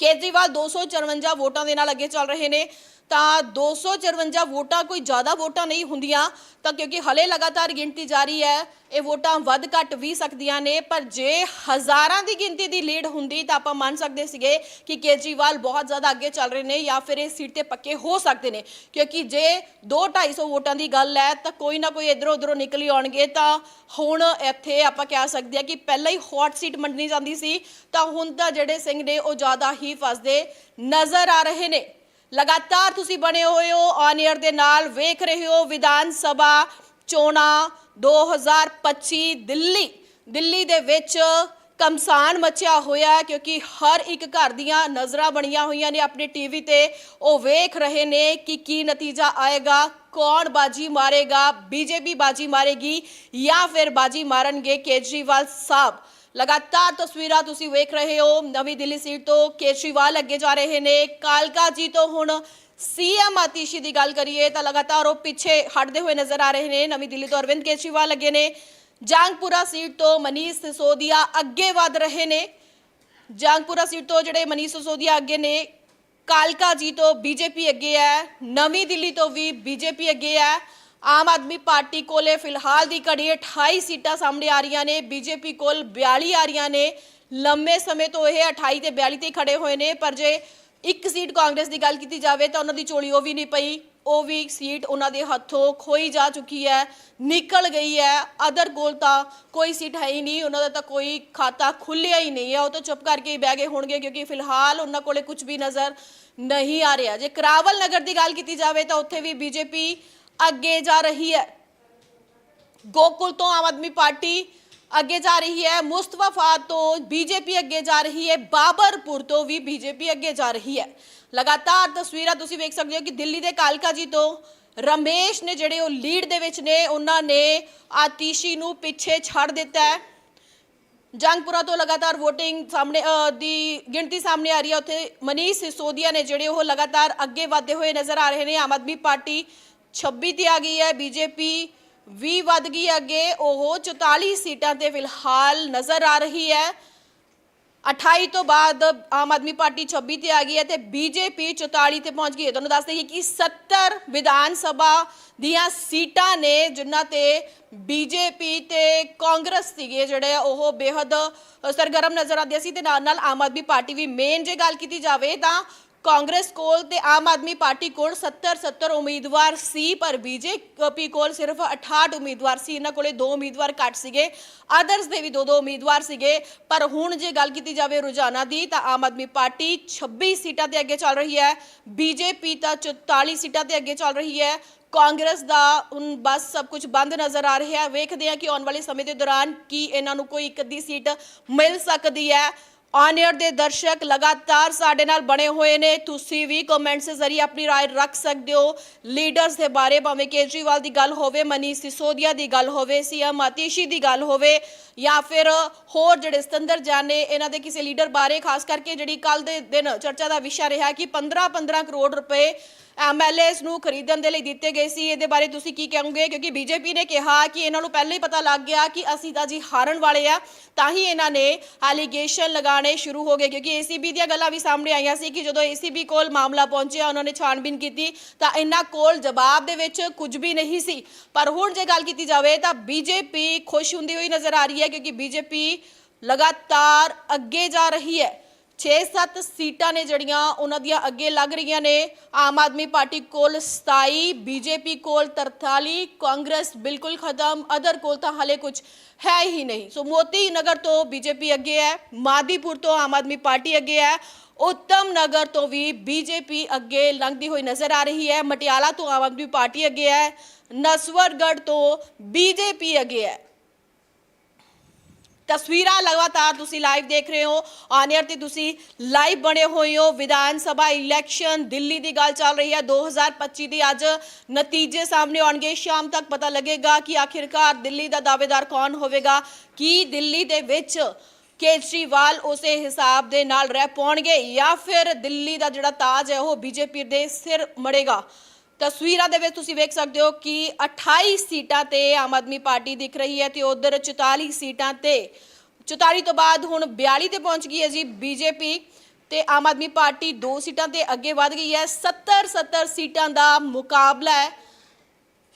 ਕੇਜਰੀਵਾਲ 254 ਵੋਟਾਂ ਦੇ ਨਾਲ ਅੱਗੇ ਚੱਲ ਰਹੇ ਨੇ। ਤਾਂ 254 ਵੋਟਾਂ ਕੋਈ ਜ਼ਿਆਦਾ ਵੋਟਾਂ ਨਹੀਂ ਹੁੰਦੀਆਂ। ਤਾਂ ਕਿਉਂਕਿ ਹਲੇ ਲਗਾਤਾਰ ਗਿਣਤੀ ਜਾਰੀ ਹੈ, ਇਹ ਵੋਟਾਂ ਵੱਧ ਘੱਟ ਵੀ ਸਕਦੀਆਂ ਨੇ, ਪਰ ਜੇ ਹਜ਼ਾਰਾਂ ਦੀ ਗਿਣਤੀ ਦੀ ਲੀਡ ਹੁੰਦੀ ਤਾਂ ਆਪਾਂ ਮੰਨ ਸਕਦੇ ਸੀਗੇ ਕਿ ਕੇਜਰੀਵਾਲ ਬਹੁਤ ਜ਼ਿਆਦਾ ਅੱਗੇ ਚੱਲ ਰਹੇ ਨੇ ਜਾਂ ਫਿਰ ਇਹ ਸੀਟ ਤੇ ਪੱਕੇ ਹੋ ਸਕਦੇ ਨੇ। ਕਿਉਂਕਿ ਜੇ 2-250 ਵੋਟਾਂ ਦੀ ਗੱਲ ਹੈ ਤਾਂ ਕੋਈ ਨਾ ਕੋਈ ਇਧਰੋਂ ਉਧਰੋਂ ਨਿਕਲੀ ਆਉਣਗੇ। ਤਾਂ ਹੁਣ ਇੱਥੇ ਆਪਾਂ ਕਹਿ ਸਕਦੇ ਹਾਂ ਕਿ ਪਹਿਲਾਂ ਹੀ ਹੌਟ ਸੀਟ ਮੰਨਣੀ ਜਾਂਦੀ ਸੀ। ਤਾਂ ਹੁਣ ਤਾਂ ਜਿਹੜੇ ਸਿੰਘ ਨੇ ਉਹ ਜ਼ਿਆਦਾ ਹੀ ਫਸਦੇ ਨਜ਼ਰ ਆ ਰਹੇ ਨੇ। ਲਗਾਤਾਰ ਤੁਸੀਂ ਬਣੇ ਹੋਏ ਹੋ ਔਨ 에ਅਰ ਦੇ ਨਾਲ ਵੇਖ ਰਹੇ ਹੋ ਵਿਧਾਨ ਸਭਾ ਚੋਣਾਂ 2025 ਦਿੱਲੀ ਦਿੱਲੀ ਦੇ ਵਿੱਚ ਕਮਸਾਨ ਮਚਿਆ ਹੋਇਆ ਕਿਉਂਕਿ ਹਰ ਇੱਕ ਘਰ ਦੀਆਂ ਨਜ਼ਰਾਂ ਬਣੀਆਂ ਹੋਈਆਂ ਨੇ ਆਪਣੇ ਟੀਵੀ ਤੇ। ਉਹ ਵੇਖ ਰਹੇ ਨੇ ਕਿ ਕੀ ਨਤੀਜਾ ਆਏਗਾ, ਕੌਣ ਬਾਜੀ ਮਾਰੇਗਾ, ਬੀਜੇਪੀ ਬਾਜੀ ਮਾਰੇਗੀ ਜਾਂ ਫਿਰ ਬਾਜੀ ਮਾਰਨਗੇ ਕੇਜਰੀਵਾਲ ਸਾਹਿਬ। ਲਗਾਤਾਰ ਤਸਵੀਰਾਂ ਤੁਸੀਂ ਵੇਖ ਰਹੇ ਹੋ। ਨਵੀਂ ਦਿੱਲੀ ਸੀਟ ਤੋਂ ਕੇਜਰੀਵਾਲ ਅੱਗੇ ਜਾ ਰਹੇ ਨੇ। ਕਾਲਕਾ ਜੀ ਤੋਂ ਹੁਣ ਸੀਐਮ ਆਤੀਸ਼ੀ ਦੀ ਗੱਲ ਕਰੀਏ ਤਾਂ ਲਗਾਤਾਰ ਉਹ ਪਿੱਛੇ ਹਟਦੇ ਹੋਏ ਨਜ਼ਰ ਆ ਰਹੇ ਨੇ। ਨਵੀਂ ਦਿੱਲੀ ਤੋਂ ਅਰਵਿੰਦ ਕੇਜਰੀਵਾਲ ਅੱਗੇ ਨੇ। ਜਾਂਗਪੁਰਾ ਸੀਟ ਤੋਂ ਮਨੀਸ਼ ਸਿਸੋਦੀਆ ਅੱਗੇ ਵਧ ਰਹੇ ਨੇ। ਜਾਂਗਪੁਰਾ ਸੀਟ ਤੋਂ ਜਿਹੜੇ ਮਨੀਸ਼ ਸਿਸੋਦੀਆ ਅੱਗੇ ਨੇ, ਕਾਲਕਾ ਜੀ ਤੋਂ ਬੀਜੇਪੀ ਅੱਗੇ ਹੈ। ਨਵੀਂ ਦਿੱਲੀ ਤੋਂ ਵੀ ਬੀਜੇਪੀ ਅੱਗੇ ਹੈ। ਆਮ ਆਦਮੀ ਪਾਰਟੀ ਕੋਲੇ ਫਿਲਹਾਲ ਦੀ ਘੜੀ 28 ਸੀਟਾਂ ਸਾਹਮਣੇ ਆ ਰਹੀਆਂ ਨੇ। ਬੀਜੇਪੀ ਕੋਲ 42 ਆ ਰਹੀਆਂ ਨੇ। ਲੰਮੇ ਸਮੇਂ ਤੋਂ ਇਹ 28 ਤੇ 42 ਤੇ ਖੜੇ ਹੋਏ ਨੇ। ਪਰ ਜੇ ਇੱਕ ਸੀਟ ਕਾਂਗਰਸ ਦੀ ਗੱਲ ਕੀਤੀ ਜਾਵੇ ਤਾਂ ਉਹਨਾਂ ਦੀ ਝੋਲੀ ਉਹ ਵੀ ਨਹੀਂ ਪਈ। ਉਹ ਵੀ ਸੀਟ ਉਹਨਾਂ ਦੇ ਹੱਥੋਂ ਖੋਈ ਜਾ ਚੁੱਕੀ ਹੈ। ਨਿਕਲ ਗਈ ਹੈ। ਅਦਰ ਕੋਲ ਤਾਂ ਕੋਈ ਸੀਟ ਹੈ ਹੀ ਨਹੀਂ। ਉਹਨਾਂ ਦਾ ਤਾਂ ਕੋਈ ਖਾਤਾ ਖੁੱਲਿਆ ਹੀ ਨਹੀਂ ਹੈ। ਉਹ ਤਾਂ ਚੁੱਪ ਕਰਕੇ ਹੀ ਬਹਿ ਗਏ ਹੋਣਗੇ ਕਿਉਂਕਿ ਫਿਲਹਾਲ ਉਹਨਾਂ ਕੋਲੇ ਕੁਝ ਵੀ ਨਜ਼ਰ ਨਹੀਂ ਆ ਰਿਹਾ। ਜੇ ਕਰਾਵਲ ਨਗਰ ਦੀ ਗੱਲ ਕੀਤੀ ਜਾਵੇ ਤਾਂ ਉੱਥੇ ਵੀ ਬੀਜੇਪੀ ਅੱਗੇ ਜਾ ਰਹੀ ਹੈ। ਗੋਕੁਲ ਤੋਂ ਆਮ ਆਦਮੀ ਪਾਰਟੀ ਅੱਗੇ ਜਾ ਰਹੀ ਹੈ। ਮੁਸਤਫਾਫਾਦ ਤੋਂ ਬੀਜੇਪੀ ਅੱਗੇ ਜਾ ਰਹੀ ਹੈ। ਬਾਬਰਪੁਰ ਤੋਂ ਵੀ ਬੀਜੇਪੀ ਅੱਗੇ ਜਾ ਰਹੀ ਹੈ। ਲਗਾਤਾਰ ਤਸਵੀਰਾਂ ਤੁਸੀਂ ਵੇਖ ਸਕਦੇ ਹੋ ਕਿ ਦਿੱਲੀ ਦੇ ਕਾਲਕਾ ਜੀ ਤੋਂ ਰਮੇਸ਼ ਨੇ ਜਿਹੜੇ ਉਹ ਲੀਡ ਦੇ ਵਿੱਚ ਨੇ, ਉਹਨਾਂ ਨੇ ਆਤੀਸ਼ੀ ਨੂੰ ਪਿੱਛੇ ਛੱਡ ਦਿੱਤਾ ਹੈ। ਜੰਗਪੁਰਾ ਤੋਂ ਲਗਾਤਾਰ VOTING ਸਾਹਮਣੇ ਦੀ ਗਿਣਤੀ ਸਾਹਮਣੇ ਆ ਰਹੀ ਹੈ। ਉੱਥੇ ਮਨੀਸ਼ ਸਿਸੋਦੀਆ ਨੇ ਜਿਹੜੇ ਉਹ ਲਗਾਤਾਰ ਅੱਗੇ ਵਧਦੇ ਹੋਏ ਨਜ਼ਰ ਆ ਰਹੇ ਨੇ। ਆਮ ਆਦਮੀ ਪਾਰਟੀ 26 ਤੇ ਆ ਗਈ ਹੈ, ਬੀਜੇਪੀ ਵੀ ਵੱਧ ਗਈ ਹੈ ਅੱਗੇ। ਉਹ 44 ਸੀਟਾਂ ਤੇ ਫਿਲਹਾਲ ਨਜ਼ਰ ਆ ਰਹੀ ਹੈ। 28 ਤੋਂ ਬਾਅਦ ਆਮ ਆਦਮੀ ਪਾਰਟੀ 26 ਤੇ ਆ ਗਈ ਹੈ ਤੇ ਬੀਜੇਪੀ 44 ਤੇ ਪਹੁੰਚ ਗਈ ਹੈ। ਤੁਹਾਨੂੰ ਦੱਸ ਦਈਏ ਕਿ 70 ਵਿਧਾਨ ਸਭਾ ਦੀਆਂ ਸੀਟਾਂ ਨੇ, ਜਿਨ੍ਹਾਂ ਤੇ ਬੀਜੇਪੀ ਤੇ ਕਾਂਗਰਸ ਸੀਗੇ ਜਿਹੜੇ, ਉਹ ਬੇਹੱਦ ਸਰਗਰਮ ਨਜ਼ਰ ਆਉਂਦੇ ਸੀ ਤੇ ਨਾਲ ਨਾਲ ਆਮ ਆਦਮੀ ਪਾਰਟੀ ਵੀ ਮੇਨ ਜੇ ਗੱਲ ਕੀਤੀ ਜਾਵੇ ਤਾਂ ਕਾਂਗਰਸ ਕੋਲ ਤੇ ਆਮ ਆਦਮੀ ਪਾਰਟੀ ਕੋਲ 70 70 ਉਮੀਦਵਾਰ ਸੀ, ਪਰ ਬੀਜੇਪੀ ਕੋਲ ਸਿਰਫ 68 ਉਮੀਦਵਾਰ ਸੀ। ਇਹਨਾਂ ਕੋਲੇ ਦੋ ਉਮੀਦਵਾਰ ਘੱਟ ਸੀਗੇ। ਅਦਰਸ ਦੇ ਵੀ ਦੋ ਦੋ ਉਮੀਦਵਾਰ ਸੀਗੇ। ਪਰ ਹੁਣ ਜੇ ਗੱਲ ਕੀਤੀ ਜਾਵੇ ਰੁਝਾਨਾਂ ਦੀ, ਤਾਂ ਆਮ ਆਦਮੀ ਪਾਰਟੀ 26 ਸੀਟਾਂ ਤੇ ਅੱਗੇ ਚੱਲ ਰਹੀ ਹੈ। ਬੀਜੇਪੀ ਤਾਂ 44 ਸੀਟਾਂ ਤੇ ਅੱਗੇ ਚੱਲ ਰਹੀ ਹੈ। ਕਾਂਗਰਸ ਦਾ ਹੁਣ ਬਸ ਸਭ ਕੁਝ ਬੰਦ ਨਜ਼ਰ ਆ ਰਿਹਾ। ਹੈ ਵੇਖਦੇ ਹਾਂ ਕਿ ਆਉਣ ਵਾਲੇ ਸਮੇਂ ਦੇ ਦੌਰਾਨ ਕੀ ਇਹਨਾਂ ਨੂੰ ਕੋਈ ਇੱਕ ਅੱਧੀ ਸੀਟ ਮਿਲ ਸਕਦੀ ਹੈ। ਔਨ ਦੇ ਦਰਸ਼ਕ ਲਗਾਤਾਰ ਸਾਡੇ ਨਾਲ ਬਣੇ ਹੋਏ ਨੇ। ਤੁਸੀਂ ਵੀ ਕਮੈਂਟਸ ਦੇ ਜ਼ਰੀਏ ਆਪਣੀ رائے ਰੱਖ ਸਕਦੇ ਹੋ। ਲੀਡਰਸ ਦੇ ਬਾਰੇ ਭਾਵੇਂ ਕੇਜਰੀਵਾਲ ਦੀ ਗੱਲ ਹੋਵੇ ਮਨੀ ਸਿਸੋਦੀਆ ਦੀ ਗੱਲ ਹੋਵੇ ਸੀ ਸੀਐਮ ਆਤੀਸ਼ੀ ਦੀ ਗੱਲ ਹੋਵੇ ਜਾਂ ਫਿਰ ਹੋਰ ਜਿਹੜੇ ਸਤੰਦਰ ਜਾਨ ਨੇ, ਇਹਨਾਂ ਦੇ ਕਿਸੇ ਲੀਡਰ ਬਾਰੇ, ਖਾਸ ਕਰਕੇ ਜਿਹੜੀ ਕੱਲ ਦੇ ਦਿਨ ਚਰਚਾ ਦਾ ਵਿਸ਼ਾ ਰਿਹਾ ਕਿ 15 15 ਕਰੋੜ ਰੁਪਏ ਐਮਐਲਏਸ ਨੂੰ ਖਰੀਦਣ ਦੇ ਲਈ ਦਿੱਤੇ ਗਏ ਸੀ। ਇਹਦੇ ਬਾਰੇ ਤੁਸੀਂ ਕੀ ਕਹੋਗੇ? ਕਿਉਂਕਿ ਬੀਜੇਪੀ ਨੇ ਕਿਹਾ ਕਿ ਇਹਨਾਂ ਨੂੰ ਪਹਿਲਾਂ ਹੀ ਪਤਾ ਲੱਗ ਗਿਆ ਕਿ ਅਸੀਂ ਤਾਂ ਜੀ ਹਾਰਨ ਵਾਲੇ ਆ, ਤਾਂ ਹੀ ਇਹਨਾਂ ਨੇ ਐਲੀਗੇਸ਼ਨ ਲਗਾਉਣੇ ਸ਼ੁਰੂ ਹੋ ਗਏ। ਕਿਉਂਕਿ ਏਸੀਬੀ ਦੀਆਂ ਗੱਲਾਂ ਵੀ ਸਾਹਮਣੇ ਆਈਆਂ ਸੀ ਕਿ ਜਦੋਂ ਏਸੀਬੀ ਕੋਲ ਮਾਮਲਾ ਪਹੁੰਚਿਆ, ਉਹਨਾਂ ਨੇ ਛਾਣਬੀਨ ਕੀਤੀ, ਤਾਂ ਇਹਨਾਂ ਕੋਲ ਜਵਾਬ ਦੇ ਵਿੱਚ ਕੁਝ ਵੀ ਨਹੀਂ ਸੀ। ਪਰ ਹੁਣ ਜੇ ਗੱਲ ਕੀਤੀ ਜਾਵੇ, ਤਾਂ ਬੀਜੇਪੀ ਖੁਸ਼ ਹੁੰਦੀ ਹੋਈ ਨਜ਼ਰ ਆ ਰਹੀ ਹੈ, ਕਿਉਂਕਿ ਬੀਜੇਪੀ ਲਗਾਤਾਰ ਅੱਗੇ ਜਾ ਰਹੀ ਹੈ। 6-7 ਸੀਟਾਂ ਨੇ ਜਿਹੜੀਆਂ ਉਹਨਾਂ ਦੀਆਂ ਅੱਗੇ ਲੱਗ ਰਹੀਆਂ ਨੇ। ਆਮ ਆਦਮੀ ਪਾਰਟੀ ਕੋਲ 27 ਬੀਜੇਪੀ ਕੋਲ 43 ਕਾਂਗਰਸ ਬਿਲਕੁਲ ਖਤਮ, ਅਦਰ ਕੋਲ ਤਾਂ ਹਲੇ ਕੁਝ ਹੈ ਹੀ ਨਹੀਂ। ਸੋ ਮੋਤੀ ਨਗਰ ਤੋਂ ਬੀਜੇਪੀ ਅੱਗੇ ਹੈ ਮਾਦੀਪੁਰ ਤੋਂ ਆਮ ਆਦਮੀ ਪਾਰਟੀ ਅੱਗੇ ਹੈ, ਉੱਤਮ ਨਗਰ ਤੋਂ ਵੀ ਬੀਜੇਪੀ ਅੱਗੇ ਲੰਘਦੀ ਹੋਈ ਨਜ਼ਰ ਆ ਰਹੀ ਹੈ। ਮਟਿਆਲਾ ਤੋਂ ਆਮ ਆਦਮੀ ਪਾਰਟੀ ਅੱਗੇ ਹੈ, ਨਸਵਰਗੜ੍ਹ ਤੋਂ ਬੀਜੇਪੀ ਅੱਗੇ ਹੈ। ਤਸਵੀਰਾਂ ਲਗਾਤਾਰ ਤੁਸੀਂ ਲਾਈਵ ਦੇਖ ਰਹੇ ਹੋ। ਔਨ 에ਅਰ ਤੇ ਤੁਸੀਂ ਲਾਈਵ ਬਣੇ ਹੋਏ ਹੋ। ਵਿਧਾਨ ਸਭਾ ਇਲੈਕਸ਼ਨ ਦਿੱਲੀ ਦੀ ਗੱਲ ਚੱਲ ਰਹੀ ਹੈ। 2025 ਦੀ ਅੱਜ ਨਤੀਜੇ ਸਾਹਮਣੇ ਆਉਣਗੇ। ਸ਼ਾਮ ਤੱਕ ਪਤਾ ਲੱਗੇਗਾ ਕਿ ਆਖਿਰਕਾਰ ਦਿੱਲੀ ਦਾ ਦਾਅਵੇਦਾਰ ਕੌਣ ਹੋਵੇਗਾ। ਕੀ ਦਿੱਲੀ ਦੇ ਵਿੱਚ ਕੇਜਰੀਵਾਲ ਉਸੇ ਹਿਸਾਬ ਦੇ ਨਾਲ ਰਹਿ ਪਾਉਣਗੇ ਜਾਂ ਫਿਰ ਦਿੱਲੀ ਦਾ ਜਿਹੜਾ ਤਾਜ ਹੈ ਉਹ ਬੀਜੇਪੀ ਦੇ ਸਿਰ ਮੜੇਗਾ। ਤਸਵੀਰਾਂ ਦੇ ਵਿੱਚ ਤੁਸੀਂ ਵੇਖ ਸਕਦੇ ਹੋ ਕਿ 28 ਸੀਟਾਂ ਤੇ ਆਮ ਆਦਮੀ ਪਾਰਟੀ ਦਿਖ ਰਹੀ ਹੈ ਤੇ ਉਧਰ 44 ਸੀਟਾਂ ਤੇ। 44 ਤੋਂ ਬਾਅਦ ਹੁਣ 42 ਤੇ ਪਹੁੰਚ ਗਈ ਹੈ ਜੀ ਬੀਜੇਪੀ ਤੇ ਆਮ ਆਦਮੀ ਪਾਰਟੀ ਦੋ ਸੀਟਾਂ ਤੇ ਅੱਗੇ ਵਧ ਗਈ ਹੈ। 70 70 ਸੀਟਾਂ ਦਾ ਮੁਕਾਬਲਾ ਹੈ।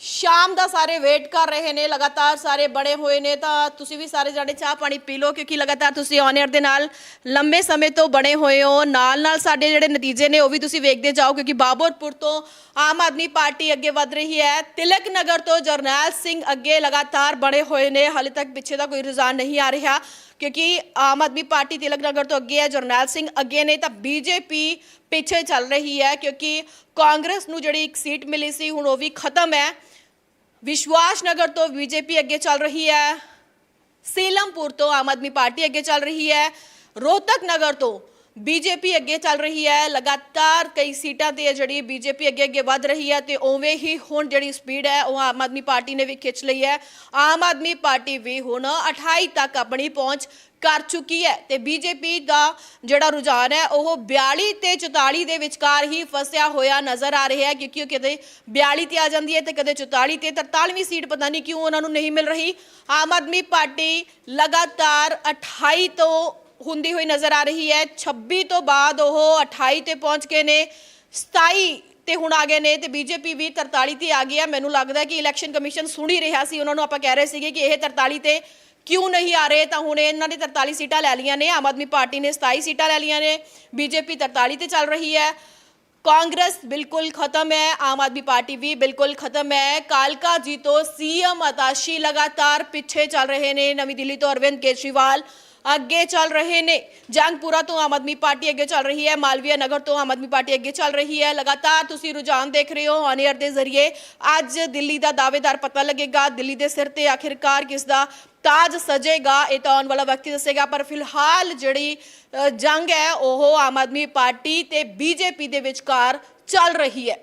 ਸ਼ਾਮ ਦਾ ਸਾਰੇ ਵੇਟ ਕਰ ਰਹੇ ਨੇ, ਲਗਾਤਾਰ ਸਾਰੇ ਬੜੇ ਹੋਏ ਨੇ, ਤਾਂ ਤੁਸੀਂ ਵੀ ਸਾਰੇ ਜਾਣੇ ਚਾਹ ਪਾਣੀ ਪੀ ਲਓ, ਕਿਉਂਕਿ ਲਗਾਤਾਰ ਤੁਸੀਂ ਔਨ 에ਅਰ ਦੇ ਨਾਲ ਲੰਬੇ ਸਮੇਂ ਤੋਂ ਬਣੇ ਹੋਏ ਹੋ। ਨਾਲ ਨਾਲ ਸਾਡੇ ਜਿਹੜੇ ਨਤੀਜੇ ਨੇ, ਉਹ ਵੀ ਤੁਸੀਂ ਵੇਖਦੇ ਜਾਓ, ਕਿਉਂਕਿ ਬਾਬਰਪੁਰ ਤੋਂ ਆਮ ਆਦਮੀ ਪਾਰਟੀ ਅੱਗੇ ਵਧ ਰਹੀ ਹੈ। ਤਿਲਕ ਨਗਰ ਤੋਂ ਜਰਨੈਲ ਸਿੰਘ ਅੱਗੇ ਲਗਾਤਾਰ ਬਣੇ ਹੋਏ ਨੇ, ਹਾਲੇ ਤੱਕ ਪਿੱਛੇ ਦਾ ਕੋਈ ਰੁਝਾਨ ਨਹੀਂ ਆ ਰਿਹਾ। ਕਿਉਂਕਿ ਆਮ ਆਦਮੀ ਪਾਰਟੀ ਤਿਲਕ ਨਗਰ ਤੋਂ ਅੱਗੇ ਹੈ, ਜਰਨੈਲ ਸਿੰਘ ਅੱਗੇ ਨੇ, ਤਾਂ ਬੀਜੇਪੀ ਪਿੱਛੇ ਚੱਲ ਰਹੀ ਹੈ ਕਿਉਂਕਿ ਕਾਂਗਰਸ ਨੂੰ ਜਿਹੜੀ ਇੱਕ ਸੀਟ ਮਿਲੀ ਸੀ, ਹੁਣ ਉਹ ਵੀ ਖਤਮ ਹੈ। ਵਿਸ਼ਵਾਸ ਨਗਰ ਤੋਂ ਬੀਜੇਪੀ ਅੱਗੇ ਚੱਲ ਰਹੀ ਹੈ। ਸੇਲਮਪੁਰ ਤੋਂ ਆਮ ਆਦਮੀ ਪਾਰਟੀ ਅੱਗੇ ਚੱਲ ਰਹੀ ਹੈ। ਰੋਹਤਕ ਨਗਰ ਤੋਂ ਬੀਜੇਪੀ ਅੱਗੇ ਚੱਲ ਰਹੀ ਹੈ, ਲਗਾਤਾਰ ਕਈ ਸੀਟਾਂ ਤੇ ਹੈ ਜਿਹੜੀ ਬੀਜੇਪੀ ਅੱਗੇ ਅੱਗੇ ਵੱਧ ਰਹੀ ਹੈ ਤੇ ਉਵੇਂ ਹੀ ਹੁਣ ਜਿਹੜੀ ਸਪੀਡ ਹੈ, ਉਹ ਆਮ ਆਦਮੀ ਪਾਰਟੀ ਨੇ ਵੀ ਖਿੱਚ ਲਈ ਹੈ। ਆਮ ਆਦਮੀ ਪਾਰਟੀ ਵੀ ਹੁਣ 28 ਤੱਕ ਆਪਣੀ ਪਹੁੰਚ ਕਰ ਚੁੱਕੀ ਹੈ ਤੇ ਬੀਜੇਪੀ ਦਾ ਜਿਹੜਾ ਰੁਝਾਨ ਹੈ, ਉਹ 42 ਤੇ 44 ਦੇ ਵਿਚਕਾਰ ਹੀ ਫਸਿਆ ਹੋਇਆ ਨਜ਼ਰ ਆ ਰਿਹਾ ਹੈ, ਕਿਉਂਕਿ ਉਹ ਕਦੇ 42 ਤੇ ਆ ਜਾਂਦੀ ਹੈ ਤੇ ਕਦੇ 44 ਤੇ 43ਵੀਂ ਸੀਟ ਪਤਾ ਨਹੀਂ ਕਿਉਂ ਉਹਨਾਂ ਨੂੰ ਨਹੀਂ ਮਿਲ ਰਹੀ। ਆਮ ਆਦਮੀ ਪਾਰਟੀ ਲਗਾਤਾਰ 28 ਤੋਂ ਹੁੰਦੀ ਹੋਈ ਨਜ਼ਰ ਆ ਰਹੀ ਹੈ। 26 ਤੋਂ ਬਾਅਦ ਉਹ 28 ਤੇ ਪਹੁੰਚ ਗਏ ਨੇ। 27 ਤੇ ਹੁਣ ਆ ਗਏ ਨੇ ਤੇ ਬੀਜੇਪੀ ਵੀ 43 ਤੇ ਆ ਗਈ ਹੈ। ਮੈਨੂੰ ਲੱਗਦਾ ਕਿ ਇਲੈਕਸ਼ਨ ਕਮਿਸ਼ਨ ਸੁਣ ਹੀ ਰਿਹਾ ਸੀ। ਉਹਨਾਂ ਨੂੰ ਆਪਾਂ ਕਹਿ ਰਹੇ ਸੀਗੇ ਕਿ ਇਹ 43 ਤੇ ਕਿਉਂ ਨਹੀਂ ਆ ਰਹੇ? ਤਾਂ ਹੁਣ ਇਹਨਾਂ ਨੇ 43 ਸੀਟਾਂ ਲੈ ਲਈਆਂ ਨੇ। ਆਮ ਆਦਮੀ ਪਾਰਟੀ ਨੇ 27 ਸੀਟਾਂ ਲੈ ਲਈਆਂ ਨੇ। ਬੀਜੇਪੀ 43 ਤੇ ਚੱਲ ਰਹੀ ਹੈ। ਕਾਂਗਰਸ ਬਿਲਕੁਲ ਖਤਮ ਹੈ। ਆਮ ਆਦਮੀ ਪਾਰਟੀ ਵੀ ਬਿਲਕੁਲ ਖਤਮ ਹੈ। ਕਾਲਕਾ ਜੀ ਤੋਂ ਸੀਐਮ ਅਤਾਸ਼ੀ ਲਗਾਤਾਰ ਪਿੱਛੇ ਚੱਲ ਰਹੇ ਨੇ। ਨਵੀਂ ਦਿੱਲੀ ਤੋਂ ਅਰਵਿੰਦ ਕੇਜਰੀਵਾਲ ਅੱਗੇ ਚੱਲ ਰਹੇ ਨੇ। ਜੰਗਪੁਰਾ ਤੋਂ ਆਮ ਆਦਮੀ ਪਾਰਟੀ ਅੱਗੇ ਚੱਲ ਰਹੀ ਹੈ। ਮਾਲਵੀਆ ਨਗਰ ਤੋਂ ਆਮ ਆਦਮੀ ਪਾਰਟੀ ਅੱਗੇ ਚੱਲ ਰਹੀ ਹੈ। ਲਗਾਤਾਰ ਤੁਸੀਂ ਰੁਝਾਨ ਦੇਖ ਰਹੇ ਹੋ ਔਨ 에ਅਰ ਦੇ ਜ਼ਰੀਏ। ਅੱਜ ਦਿੱਲੀ ਦਾ ਦਾਅਵੇਦਾਰ ਪਤਾ ਲੱਗੇਗਾ। ਦਿੱਲੀ ਦੇ ਸਿਰ ਤੇ ਆਖਿਰਕਾਰ ਕਿਸ ਦਾ ਤਾਜ ਸਜੇਗਾ, ਇਹ ਤਾਂ ਆਉਣ ਵਾਲਾ ਵਿਅਕਤੀ ਦੱਸੇਗਾ। ਪਰ ਫਿਲਹਾਲ ਜਿਹੜੀ ਜੰਗ ਹੈ, ਉਹ ਆਮ ਆਦਮੀ ਪਾਰਟੀ ਤੇ ਬੀਜੇਪੀ ਦੇ ਵਿਚਕਾਰ ਚੱਲ ਰਹੀ ਹੈ।